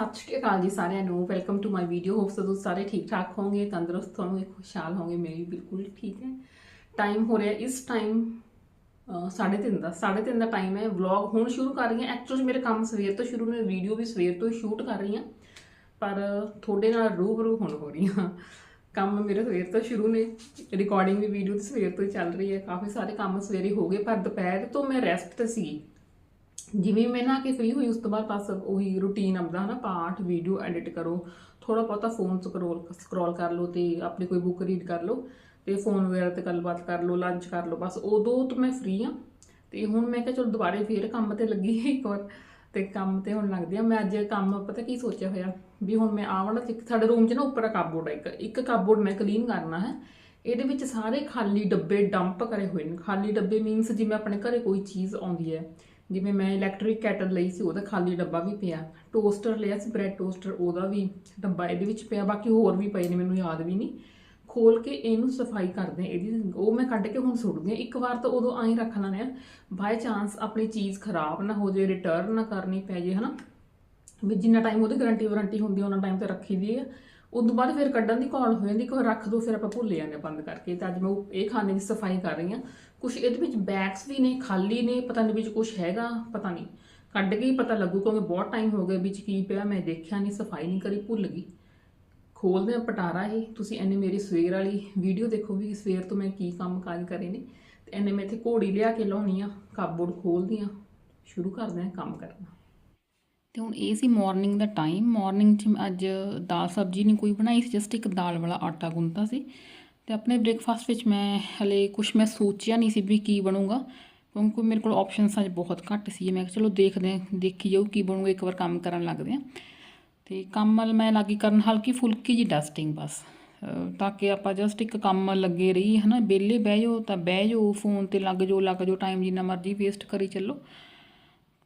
ਸਤਿ ਸ਼੍ਰੀ ਅਕਾਲ ਜੀ ਸਾਰਿਆਂ ਨੂੰ। Welcome to my video hopes ਤੁਸੀਂ ਸਾਰੇ ਠੀਕ ਠਾਕ ਹੋਵੋਗੇ ਤੰਦਰੁਸਤ ਹੋਵੋਗੇ ਖੁਸ਼ਹਾਲ ਹੋਵੋਗੇ ਮੈਂ ਵੀ ਬਿਲਕੁਲ ਠੀਕ ਹੈ। ਟਾਈਮ ਹੋ ਰਿਹਾ ਇਸ ਟਾਈਮ 3:30 ਦਾ। 3:30 ਦਾ ਟਾਈਮ ਹੈ। ਵਲੌਗ ਹੁਣ ਸ਼ੁਰੂ ਕਰ ਰਹੀ ਹਾਂ। ਐਕਚੁਅਲੀ ਮੇਰੇ ਕੰਮ ਸਵੇਰ ਤੋਂ ਸ਼ੁਰੂ ਨੇ। ਵੀਡੀਓ ਵੀ ਸਵੇਰ ਤੋਂ ਹੀ ਸ਼ੂਟ ਕਰ ਰਹੀ ਹਾਂ। ਪਰ ਤੁਹਾਡੇ ਨਾਲ ਰੂਬਰੂ ਹੁਣ ਹੋ ਰਹੀ ਹਾਂ। ਕੰਮ ਮੇਰੇ ਸਵੇਰ ਤੋਂ ਸ਼ੁਰੂ ਨੇ। ਰਿਕਾਰਡਿੰਗ ਵੀ ਵੀਡੀਓ ਤੇ ਸਵੇਰ ਤੋਂ ਹੀ ਚੱਲ ਰਹੀ ਹੈ। ਕਾਫੀ ਸਾਰੇ ਕੰਮ ਸਵੇਰੇ ਹੋ ਗਏ। ਪਰ ਦੁਪਹਿਰ ਤੋਂ ਮੈਂ ਰੈਸਟ ਤੇ ਸੀ ਜਿਵੇਂ ਮੈਂ ਨਾ ਕੇ ਫ੍ਰੀ ਹੋਈ, ਉਸ ਤੋਂ ਬਾਅਦ ਬਸ ਉਹੀ ਰੂਟੀਨ ਆਪਦਾ ਹਨਾ, ਪਾਠ ਵੀਡੀਓ ਐਡਿਟ ਕਰੋ ਥੋੜਾ ਬਹੁਤਾ ਫੋਨ ਸਕਰੋਲ ਸਕਰੋਲ ਕਰ ਲਓ ਤੇ ਆਪਣੀ ਕੋਈ ਬੁੱਕ ਰੀਡ ਕਰ ਲਓ ਤੇ ਫੋਨ ਵਗੈਰਾ ਤੇ ਗੱਲਬਾਤ ਕਰ ਲਓ ਲੰਚ ਕਰ ਲਓ, ਬਸ ਉਦੋਂ ਤੋਂ ਮੈਂ ਫ੍ਰੀ ਆ ਤੇ ਹੁਣ ਮੈਂ ਕਿਹਾ ਚਲੋ ਦੁਬਾਰੇ ਫੇਰ ਕੰਮ ਤੇ ਲੱਗੀ ਇੱਕ ਵਾਰ ਤੇ ਕੰਮ ਤੇ ਹੁਣ ਲੱਗਦੀ ਆ ਮੈਂ ਅੱਜ ਕੰਮ ਪਤਾ ਕੀ ਸੋਚਿਆ ਹੋਇਆ ਵੀ ਹੁਣ ਮੈਂ ਆਹ ਵਾਲਾ ਸਾਡੇ ਰੂਮ 'ਚ ਨਾ ਉੱਪਰ ਕਾਬੋਰਡ ਹੈ ਇੱਕ ਇੱਕ ਕਾਬੋਰਡ ਮੈਂ ਕਲੀਨ ਕਰਨਾ ਹੈ। ਇਹਦੇ ਵਿੱਚ ਸਾਰੇ ਖਾਲੀ ਡੱਬੇ ਡੰਪ ਕਰੇ ਹੋਏ ਨੇ। ਖਾਲੀ ਡੱਬੇ ਮੀਨਸ ਜਿਵੇਂ ਆਪਣੇ ਘਰੇ ਕੋਈ ਚੀਜ਼ ਆਉਂਦੀ ਹੈ ਜਿਵੇਂ ਮੈਂ ਇਲੈਕਟ੍ਰਿਕ ਕੈਟਲ ਲਈ ਸੀ, ਉਹਦਾ ਖਾਲੀ ਡੱਬਾ ਵੀ ਪਿਆ। ਟੋਸਟਰ ਲਿਆ ਸੀ ਬ੍ਰੈਡ ਟੋਸਟਰ ਉਹਦਾ ਵੀ ਡੱਬਾ ਇਹਦੇ ਵਿੱਚ ਪਿਆ। ਬਾਕੀ ਹੋਰ ਵੀ ਪਏ ਨੇ, ਮੈਨੂੰ ਯਾਦ ਵੀ ਨਹੀਂ। ਖੋਲ ਕੇ ਇਹਨੂੰ ਸਫ਼ਾਈ ਕਰਦੇ ਆ ਇਹਦੀ ਉਹ ਮੈਂ ਕੱਢ ਕੇ ਹੁਣ ਸੁੱਟਦੀ ਆ ਇੱਕ ਵਾਰ ਤਾਂ ਉਦੋਂ ਐਂ ਰੱਖ ਲੈਂਦੇ ਆ ਬਾਈ ਚਾਂਸ ਆਪਣੀ ਚੀਜ਼ ਖਰਾਬ ਨਾ ਹੋ ਜੇ ਰਿਟਰਨ ਨਾ ਕਰਨੀ ਪੈ ਜੇ ਹਨਾ? ਵੀ ਜਿੰਨਾ ਟਾਈਮ ਉਹਦੀ ਗਾਰੰਟੀ ਵਾਰੰਟੀ ਹੁੰਦੀ ਉਹਨਾਂ ਟਾਈਮ ਤੇ ਰੱਖੀ ਦੀ ਆ। ਉਦੋਂ ਬਾਅਦ ਫਿਰ ਕੱਢਣ ਦੀ ਕਾਲ ਹੋ ਜਾਂਦੀ ਕਿ ਰੱਖ ਦੋ, ਫਿਰ ਆਪਾਂ ਭੁੱਲ ਜਾਂਦੇ ਹਾਂ ਬੰਦ ਕਰਕੇ। ਤੇ ਅੱਜ ਮੈਂ ਉਹ- ਇਹ ਖਾਣੇ ਦੀ ਸਫ਼ਾਈ ਕਰ ਰਹੀ ਹਾਂ। ਕੁਝ ਇਹਦੇ ਵਿੱਚ ਬੈਗਸ ਵੀ ਨੇ, ਖਾਲੀ ਨੇ, ਪਤਾ ਨਹੀਂ ਵਿੱਚ ਕੁਝ ਹੈਗਾ, ਪਤਾ ਨਹੀਂ ਕੱਢ ਕੇ ਹੀ ਪਤਾ ਲੱਗੂ ਕਿਉਂਕਿ ਬਹੁਤ ਟਾਈਮ ਹੋ ਗਿਆ, ਵਿੱਚ ਕੀ ਪਿਆ, ਮੈਂ ਦੇਖਿਆ ਨਹੀਂ ਸਫ਼ਾਈ ਨਹੀਂ ਕਰੀ, ਭੁੱਲ ਗਈ। ਖੋਲਦੇ ਆ ਪਟਾਰਾ ਇਹ। ਤੁਸੀਂ ਐਨੇ ਮੇਰੀ ਸਵੇਰ ਵਾਲੀ ਵੀਡੀਓ ਦੇਖੋ ਵੀ ਸਵੇਰ ਤੋਂ ਮੈਂ ਕੀ ਕੰਮ ਕਾਜ ਕਰੇ ਨੇ। ਤੇ ਐਨੇ ਮੈਂ ਇੱਥੇ ਘੋੜੀ ਲਿਆ ਕੇ ਲਾਉਣੀ ਆ ਕਾਬੋਰਡ ਖੋਲਦੀ ਆ ਸ਼ੁਰੂ ਕਰਦੇ ਆ ਕੰਮ ਕਰਨਾ। ਤੇ ਹੁਣ ਇਹ ਸੀ ਮਾਰਨਿੰਗ ਦਾ ਟਾਈਮ ਮਾਰਨਿੰਗ 'ਚ ਮੈਂ ਅੱਜ ਦਾਲ ਸਬਜ਼ੀ ਨਹੀਂ ਕੋਈ ਬਣਾਈ ਸੀ ਜਸਟ ਇੱਕ ਦਾਲ ਵਾਲਾ ਆਟਾ ਗੁੰਨਤਾ ਸੀ। ਤੇ ਆਪਣੇ ਬ੍ਰੇਕਫਾਸਟ ਵਿੱਚ ਮੈਂ ਹਲੇ ਕੁਝ ਮੈਂ ਸੋਚਿਆ ਨਹੀਂ ਸੀ ਵੀ ਕੀ ਬਣੂਗਾ, ਕਿਉਂਕਿ ਮੇਰੇ ਕੋਲ ਆਪਸ਼ਨਸ ਅੱਜ ਬਹੁਤ ਘੱਟ ਸੀ। ਮੈਂ ਕਿਹਾ ਚਲੋ ਦੇਖਦੇ ਹਾਂ, ਦੇਖੀ ਜਾਊ ਕੀ ਬਣੂਗਾ, ਇੱਕ ਵਾਰ ਕੰਮ ਕਰਨ ਲੱਗਦੇ ਹਾਂ। ਤੇ ਕੰਮ ਵੱਲ ਮੈਂ ਲੱਗੀ ਕਰਨ ਹਲਕੀ ਫੁਲਕੀ ਜੀ ਡਸਟਿੰਗ ਬਸ। ਤਾਂ ਕਿ ਆਪਾਂ ਜਸਟ ਇੱਕ ਕੰਮ ਲੱਗੇ ਰਹੀ ਹਨਾ। ਵਿਹਲੇ ਬਹਿ ਜਾਓ ਤਾਂ ਬਹਿ ਜਾਓ ਫੋਨ ਤੇ ਲੱਗ ਜਾਓ ਲੱਗ ਜਾਓ ਟਾਈਮ ਜਿੰਨਾ ਮਰਜ਼ੀ ਵੇਸਟ ਕਰੀ ਚੱਲੋ।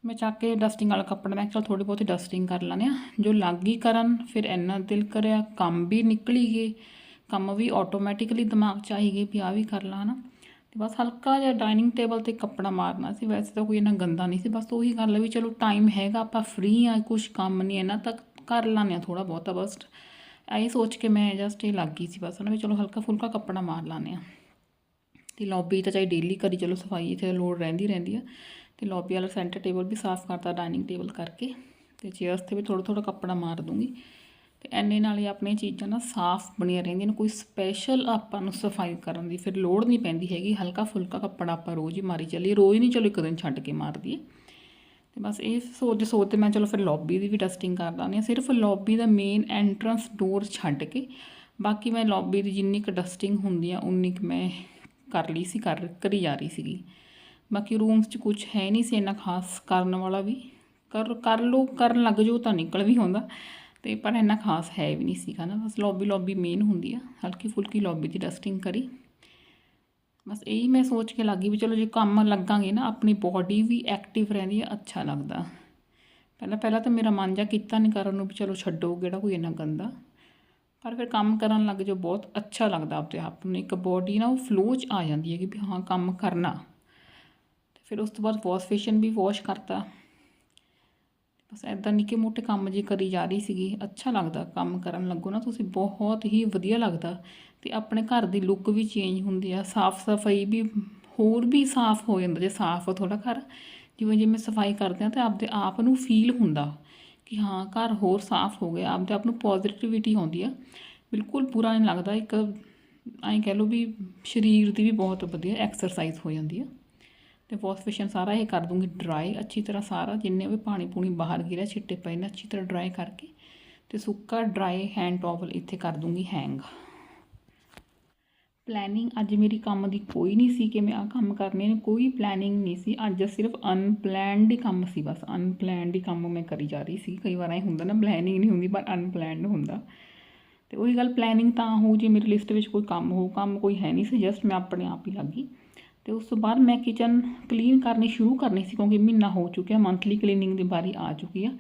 ਮੈਂ ਚੱਕ ਕੇ ਡਸਟਿੰਗ ਵਾਲਾ ਕੱਪੜਾ ਮੈਂ ਕਿਹਾ ਚਲ ਥੋੜੀ ਬਹੁਤੀ ਡਸਟਿੰਗ ਕਰ ਲੈਂਦੇ ਆ ਜੋ ਲੱਗ ਹੀ ਕਰਨ, ਫਿਰ ਇੰਨਾ ਦਿਲ ਕਰਿਆ, ਕੰਮ ਵੀ ਨਿਕਲੀ ਗਏ, ਕੰਮ ਵੀ ਆਟੋਮੈਟਿਕਲੀ ਦਿਮਾਗ 'ਚ ਆਈ ਗਏ ਵੀ ਆ ਵੀ ਕਰ ਲਾ ਹਨਾ। ਤੇ ਬਸ ਹਲਕਾ ਜਿਹਾ ਡਾਈਨਿੰਗ ਟੇਬਲ ਤੇ ਕੱਪੜਾ ਮਾਰਨਾ ਸੀ, ਵੈਸੇ ਤਾਂ ਕੋਈ ਇੰਨਾ ਗੰਦਾ ਨਹੀਂ ਸੀ, ਬਸ ਉਹੀ ਗੱਲ ਹੈ ਵੀ ਚਲੋ ਟਾਈਮ ਹੈਗਾ, ਆਪਾਂ ਫ੍ਰੀ ਆ ਕੁਝ ਕੰਮ ਨਹੀਂ ਇਹਨਾਂ ਤੱਕ ਕਰ ਲਾਂਗੇ ਥੋੜਾ ਬਹੁਤਾ ਬਸ। ਐਂ ਸੋਚ ਕੇ ਮੈਂ ਜਸਟ ਇਹ ਲੱਗ ਗਈ ਸੀ ਬਸ ਨਾ ਵੀ ਚਲੋ ਹਲਕਾ ਫੁਲਕਾ ਕੱਪੜਾ ਮਾਰ ਲਾਂਗੇ ਆ ਤੇ ਲੌਬੀ ਤਾਂ ਚਾਹੇ ਡੇਲੀ ਕਰੀ, ਚਲੋ ਸਫ਼ਾਈ ਇੱਥੇ ਲੋੜ ਰਹਿੰਦੀ ਰਹਿੰਦੀ ਆ। ਤੇ ਲੌਬੀ ਵਾਲਾ ਸੈਂਟਰ ਟੇਬਲ ਵੀ ਸਾਫ਼ ਕਰਤਾ ਡਾਈਨਿੰਗ ਟੇਬਲ ਕਰਕੇ। ਤੇ ਚੇਅਰਸ ਤੇ ਵੀ ਥੋੜਾ ਥੋੜਾ ਕੱਪੜਾ ਮਾਰ ਦੂੰਗੀ। ਤੇ ਐਨੇ ਨਾਲ ਹੀ ਆਪਣੀਆਂ ਚੀਜ਼ਾਂ ਨਾ ਸਾਫ਼ ਬਣੀਆਂ ਰਹਿੰਦੀਆਂ ਨੇ, ਕੋਈ ਸਪੈਸ਼ਲ ਆਪਾਂ ਨੂੰ ਸਫ਼ਾਈ ਕਰਨ ਦੀ ਫਿਰ ਲੋੜ ਨਹੀਂ ਪੈਂਦੀ ਹੈਗੀ। ਹਲਕਾ ਫੁਲਕਾ ਕੱਪੜਾ ਆਪਾਂ ਰੋਜ਼ ਹੀ ਮਾਰੀ ਚੱਲੀਏ, ਰੋਜ਼ ਨਹੀਂ ਚਲੋ ਇੱਕ ਦਿਨ ਛੱਡ ਕੇ ਮਾਰ ਦਈਏ। ਤੇ ਬਸ ਇਹ ਸੋਚ ਸੋਚ ਤੇ ਮੈਂ ਚਲੋ ਫਿਰ ਲੌਬੀ ਦੀ ਵੀ ਡਸਟਿੰਗ ਕਰ ਦਾਂਦੀ ਹਾਂ। ਸਿਰਫ ਲੌਬੀ ਦਾ ਮੇਨ ਐਂਟਰੈਂਸ ਡੋਰ ਛੱਡ ਕੇ, ਬਾਕੀ ਮੈਂ ਲੌਬੀ ਦੀ ਜਿੰਨੀ ਕੁ ਡਸਟਿੰਗ ਹੁੰਦੀ ਆ, ਉਨੀ ਕੁ ਮੈਂ ਕਰ ਲਈ ਸੀ, ਕਰ ਕਰੀ ਜਾ ਰਹੀ ਸੀਗੀ। ਬਾਕੀ ਰੂਮਸ 'ਚ ਕੁਝ ਹੈ ਨਹੀਂ ਸੀ ਇੰਨਾ ਖਾਸ ਕਰਨ ਵਾਲਾ ਵੀ। ਕਰ ਕਰ ਲੋ ਕਰਨ ਲੱਗ ਜਾਓ ਤਾਂ ਨਿਕਲ ਵੀ ਹੁੰਦਾ ਤੇ ਪਰ ਇੰਨਾ ਖਾਸ ਹੈ ਵੀ ਨਹੀਂ ਸੀਗਾ ਨਾ। ਬਸ ਲੌਬੀ ਲੌਬੀ ਮੇਨ ਹੁੰਦੀ ਆ। ਹਲਕੀ ਫੁਲਕੀ ਲੌਬੀ ਦੀ ਡਸਟਿੰਗ ਕਰੀ। ਬਸ ਇਹੀ ਮੈਂ ਸੋਚ ਕੇ ਲੱਗੀ ਵੀ ਚਲੋ ਜੇ ਕੰਮ ਲੱਗਾਂਗੇ ਨਾ, ਆਪਣੀ ਬਾਡੀ ਵੀ ਐਕਟਿਵ ਰਹਿੰਦੀ ਆ, ਅੱਛਾ ਲੱਗਦਾ। ਪਹਿਲਾਂ ਪਹਿਲਾਂ ਤਾਂ ਮੇਰਾ ਮਨ ਜਾ ਕੀਤਾ ਨਹੀਂ ਕਰਨ ਨੂੰ ਵੀ ਚਲੋ ਛੱਡੋ, ਕਿਹੜਾ ਕੋਈ ਇੰਨਾ ਗੰਦਾ। ਪਰ ਫਿਰ ਕੰਮ ਕਰਨ ਲੱਗ ਜੋ ਬਹੁਤ ਅੱਛਾ ਲੱਗਦਾ ਆਪਣੇ ਆਪ ਨੂੰ। ਇੱਕ ਬਾਡੀ ਨਾ ਉਹ ਫਲੋ 'ਚ ਆ ਜਾਂਦੀ ਹੈ ਕਿ ਵੀ ਹਾਂ, ਕੰਮ ਕਰਨਾ। ਫਿਰ ਉਸ ਤੋਂ ਬਾਅਦ ਵਾਸ਼ ਫੇਸ਼ਨ ਵੀ ਵਾਸ਼ ਕਰਤਾ। ਬਸ ਐਦਾਂ ਨਿੱਕੇ ਮੋਟੇ ਕੰਮ ਜੇ ਕਰੀ ਜਾ ਰਹੀ ਸੀਗੀ, ਅੱਛਾ ਲੱਗਦਾ ਕੰਮ ਕਰਨ ਲੱਗੋ ਨਾ ਤੁਸੀਂ, ਬਹੁਤ ਹੀ ਵਧੀਆ ਲੱਗਦਾ। ਤੇ ਆਪਣੇ ਘਰ ਦੀ ਲੁੱਕ ਵੀ ਚੇਂਜ ਹੁੰਦੀ ਆ, ਸਾਫ਼ ਸਫ਼ਾਈ ਵੀ, ਹੋਰ ਵੀ ਸਾਫ਼ ਹੋ ਜਾਂਦਾ, ਜੇ ਸਾਫ਼ ਥੋੜਾ ਘਰ। ਜਿਵੇਂ ਜਿਵੇਂ ਸਫ਼ਾਈ ਕਰਦੇ ਆ ਤੇ ਆਪਦੇ ਆਪ ਨੂੰ ਫੀਲ ਹੁੰਦਾ ਕਿ ਹਾਂ, ਘਰ ਹੋਰ ਸਾਫ਼ ਹੋ ਗਿਆ, ਆਪਦੇ ਆਪ ਨੂੰ ਪੋਜ਼ਿਟਿਵਿਟੀ ਆਉਂਦੀ ਆ। ਬਿਲਕੁਲ ਬੁਰਾ ਨਹੀਂ ਲੱਗਦਾ, ਇੱਕ ਐਂ ਕਹਿ ਲਓ ਵੀ ਸਰੀਰ ਦੀ ਵੀ ਬਹੁਤ ਵਧੀਆ ਐਕਸਰਸਾਈਜ਼ ਹੋ ਜਾਂਦੀ ਆ। ਤੇ ਵਾਸ਼ ਫੇਸ਼ਨ ਸਾਰਾ ਇਹ ਕਰ ਦੂੰਗੀ ਡਰਾਈ ਅੱਛੀ ਤਰ੍ਹਾਂ ਸਾਰਾ ਜਿੰਨੇ ਵੀ ਪਾਣੀ ਪੂਣੀ ਬਾਹਰ ਗਿਰਿਆ, ਛਿੱਟੇ ਪਏ ਨੇ, ਅੱਛੀ ਤਰ੍ਹਾਂ ਡਰਾਈ ਕਰਕੇ ਤੇ ਸੁੱਕਾ ਡਰਾਈ ਹੈਂਡ ਟਾਵਲ ਇੱਥੇ ਕਰ ਦੂੰਗੀ ਹੈਂਗ ਪਲੈਨਿੰਗ ਅੱਜ ਮੇਰੀ ਕੰਮ ਦੀ ਕੋਈ ਨਹੀਂ ਸੀ ਕਿ ਮੈਂ ਆਹ ਕੰਮ ਕਰਨੇ ਨੇ, ਕੋਈ ਪਲੈਨਿੰਗ ਨਹੀਂ ਸੀ। ਅੱਜ ਸਿਰਫ ਅਨਪਲੈਨਡ ਹੀ ਕੰਮ ਸੀ, ਬਸ ਅਨਪਲੈਨਡ ਹੀ ਕੰਮ ਮੈਂ ਕਰੀ ਜਾ ਰਹੀ ਸੀ। ਕਈ ਵਾਰ ਐ ਹੁੰਦਾ ਨਾ ਪਲੈਨਿੰਗ ਨਹੀਂ ਹੁੰਦੀ, ਪਰ ਅਨਪਲੈਨਡ ਹੁੰਦਾ। ਤੇ ਉਹੀ ਗੱਲ ਪਲੈਨਿੰਗ ਤਾਂ ਹੋ ਜੇ ਮੇਰੀ ਲਿਸਟ ਵਿੱਚ ਕੋਈ ਕੰਮ ਹੋ, ਕੰਮ ਕੋਈ ਹੈ ਨਹੀਂ ਸੀ ਜਸਟ ਮੈਂ ਆਪਣੇ ਆਪ ਹੀ ਲੱਗੀ ਤੇ ਉਸ ਤੋਂ ਬਾਅਦ ਮੈਂ ਕਿਚਨ ਕਲੀਨ ਕਰਨੀ ਸ਼ੁਰੂ ਕਰਨੀ ਸੀ ਕਿਉਂਕਿ ਮਹੀਨਾ ਹੋ ਚੁੱਕਿਆ ਮੰਥਲੀ ਕਲੀਨਿੰਗ ਦੀ ਵਾਰੀ ਆ ਚੁੱਕੀ ਆ।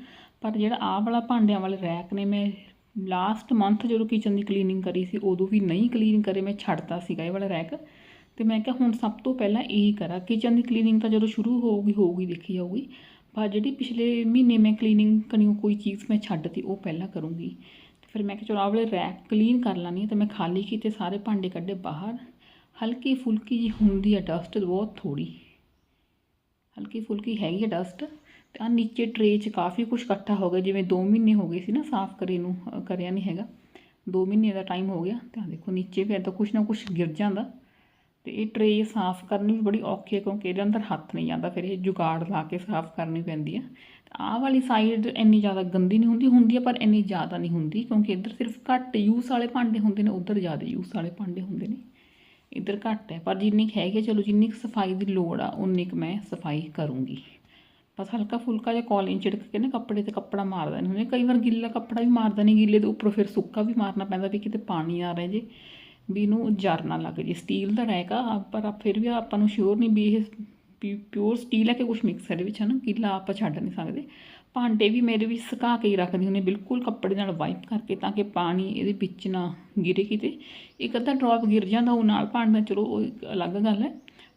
ਪਰ ਜਿਹੜਾ ਆਹ ਵਾਲਾ ਭਾਂਡਿਆਂ ਵਾਲੇ ਰੈਕ ਨੇ, ਮੈਂ ਲਾਸਟ ਮੰਥ ਜਦੋਂ ਕਿਚਨ ਦੀ ਕਲੀਨਿੰਗ ਕਰੀ ਸੀ, ਉਦੋਂ ਵੀ ਨਹੀਂ ਕਲੀਨ ਕਰੇ, ਮੈਂ ਛੱਡਤਾ ਸੀਗਾ ਇਹ ਵਾਲਾ ਰੈਕ। ਤੇ ਮੈਂ ਕਿਹਾ ਹੁਣ ਸਭ ਤੋਂ ਪਹਿਲਾਂ ਇਹੀ ਕਰਾਂ। ਕਿਚਨ ਦੀ ਕਲੀਨਿੰਗ ਤਾਂ ਜਦੋਂ ਸ਼ੁਰੂ ਹੋਊਗੀ ਹੋਊਗੀ, ਦੇਖੀ ਜਾਊਗੀ। ਪਰ ਜਿਹੜੀ ਪਿਛਲੇ ਮਹੀਨੇ ਮੈਂ ਕਲੀਨਿੰਗ ਕਰਨੀ ਕੋਈ ਚੀਜ਼ ਮੈਂ ਛੱਡਤੀ, ਉਹ ਪਹਿਲਾਂ ਕਰੂੰਗੀ। ਤੇ ਫਿਰ ਮੈਂ ਕਿਹਾ ਚਲੋ ਆਹ ਵਾਲੇ ਰੈਕ ਕਲੀਨ ਕਰ ਲਾਂਗੀ ਤੇ ਮੈਂ ਖਾਲੀ ਕੀਤੇ ਸਾਰੇ ਭਾਂਡੇ ਕੱਢੇ ਬਾਹਰ। ਹਲਕੀ ਫੁਲਕੀ ਜੀ ਹੁੰਦੀ ਹੈ ਡਸਟ ਬਹੁਤ ਥੋੜੀ ਹਲਕੀ ਫੁਲਕੀ ਹੈਗੀ ਹੈ ਡਸਟ ਤੇ ਆ ਨੀਚੇ ਟਰੇ 'ਚ ਕਾਫੀ ਕੁਝ ਇਕੱਠਾ ਹੋ ਗਿਆ, ਜਿਵੇਂ 2 ਮਹੀਨੇ ਹੋ ਗਏ ਸੀ ਨਾ ਸਾਫ਼ ਕਰੇ ਨੂੰ ਕਰਿਆ ਨਹੀਂ ਹੈਗਾ। 2 ਮਹੀਨੇ ਦਾ ਟਾਈਮ ਹੋ ਗਿਆ ਤਾਂ ਦੇਖੋ ਨੀਚੇ ਵੀ ਤਾਂ ਕੁਝ ਨਾ ਕੁਝ ਗਿਰ ਜਾਂਦਾ। ਤੇ ਇਹ ਟਰੇ ਸਾਫ਼ ਕਰਨੀ ਵੀ ਬੜੀ ਔਖੀ ਹੈ ਕਿਉਂਕਿ ਇਹਦੇ ਅੰਦਰ ਹੱਥ ਨਹੀਂ ਜਾਂਦਾ, ਫਿਰ ਇਹ ਜੁਗਾੜ ਲਾ ਕੇ ਸਾਫ਼ ਕਰਨੀ ਪੈਂਦੀ ਆ। ਤੇ ਆਹ ਵਾਲੀ ਸਾਈਡ ਇੰਨੀ ਜ਼ਿਆਦਾ ਗੰਦੀ ਨਹੀਂ ਹੁੰਦੀ ਹੁੰਦੀ ਹੈ ਪਰ ਇੰਨੀ ਜ਼ਿਆਦਾ ਨਹੀਂ ਹੁੰਦੀ ਕਿਉਂਕਿ ਇੱਧਰ ਸਿਰਫ ਘੱਟ ਯੂਸ ਵਾਲੇ ਭਾਂਡੇ ਹੁੰਦੇ ਨੇ, ਉੱਧਰ ਜ਼ਿਆਦਾ ਯੂਸ ਵਾਲੇ ਭਾਂਡੇ ਹੁੰਦੇ ਨੇ। ਇੱਧਰ ਘੱਟ ਹੈ, ਪਰ ਜਿੰਨੀ ਕੁ ਹੈਗੀ ਚਲੋ ਜਿੰਨੀ ਕੁ ਸਫ਼ਾਈ ਦੀ ਲੋੜ ਆ, ਉਨੀ ਕੁ ਮੈਂ ਸਫ਼ਾਈ ਕਰੂੰਗੀ। ਬਸ ਹਲਕਾ ਫੁਲਕਾ ਜਿਹਾ ਕਾਲਿੰਗ ਛਿੜਕ ਕੇ ਨਾ ਕੱਪੜੇ ਤੇ ਕੱਪੜਾ ਮਾਰਦਾ ਨਹੀਂ ਹੁੰਦੇ। ਕਈ ਵਾਰ ਗਿੱਲਾ ਕੱਪੜਾ ਵੀ ਮਾਰਦਾ ਨਹੀਂ ਗਿੱਲੇ ਦੇ ਉੱਪਰੋਂ ਫਿਰ ਸੁੱਕਾ ਵੀ ਮਾਰਨਾ ਪੈਂਦਾ ਵੀ ਕਿਤੇ ਪਾਣੀ ਆ ਰਿਹਾ ਜੇ, ਵੀ ਇਹਨੂੰ ਜਰ ਨਾ ਲੱਗ ਜੇ। ਸਟੀਲ ਦਾ ਰੈਕ ਪਰ ਫਿਰ ਵੀ ਆਪਾਂ ਨੂੰ ਸ਼ੋਰ ਨਹੀਂ ਵੀ ਇਹ ਪਿਓਰ ਸਟੀਲ ਹੈ ਕਿ ਕੁਝ ਮਿਕਸ ਹੈ ਇਹਦੇ ਵਿੱਚ ਹਨਾ? ਗਿੱਲਾ ਆਪਾਂ ਛੱਡ ਨਹੀਂ ਸਕਦੇ। ਭਾਂਡੇ ਵੀ ਮੇਰੇ ਵੀ ਸੁਕਾ ਕੇ ਹੀ ਰੱਖਦੀ ਹੁੰਦੀ ਬਿਲਕੁਲ ਕੱਪੜੇ ਨਾਲ ਵਾਈਪ ਕਰਕੇ ਤਾਂ ਕਿ ਪਾਣੀ ਇਹਦੇ ਵਿੱਚ ਨਾ ਗਿਰੇ ਕਿਤੇ। ਇੱਕ ਅੱਧਾ ਡ੍ਰੌਪ ਗਿਰ ਜਾਂਦਾ ਉਹ ਨਾਲ ਭਾਂਡਾ ਚਲੋ ਉਹ ਇੱਕ ਅਲੱਗ ਗੱਲ ਹੈ,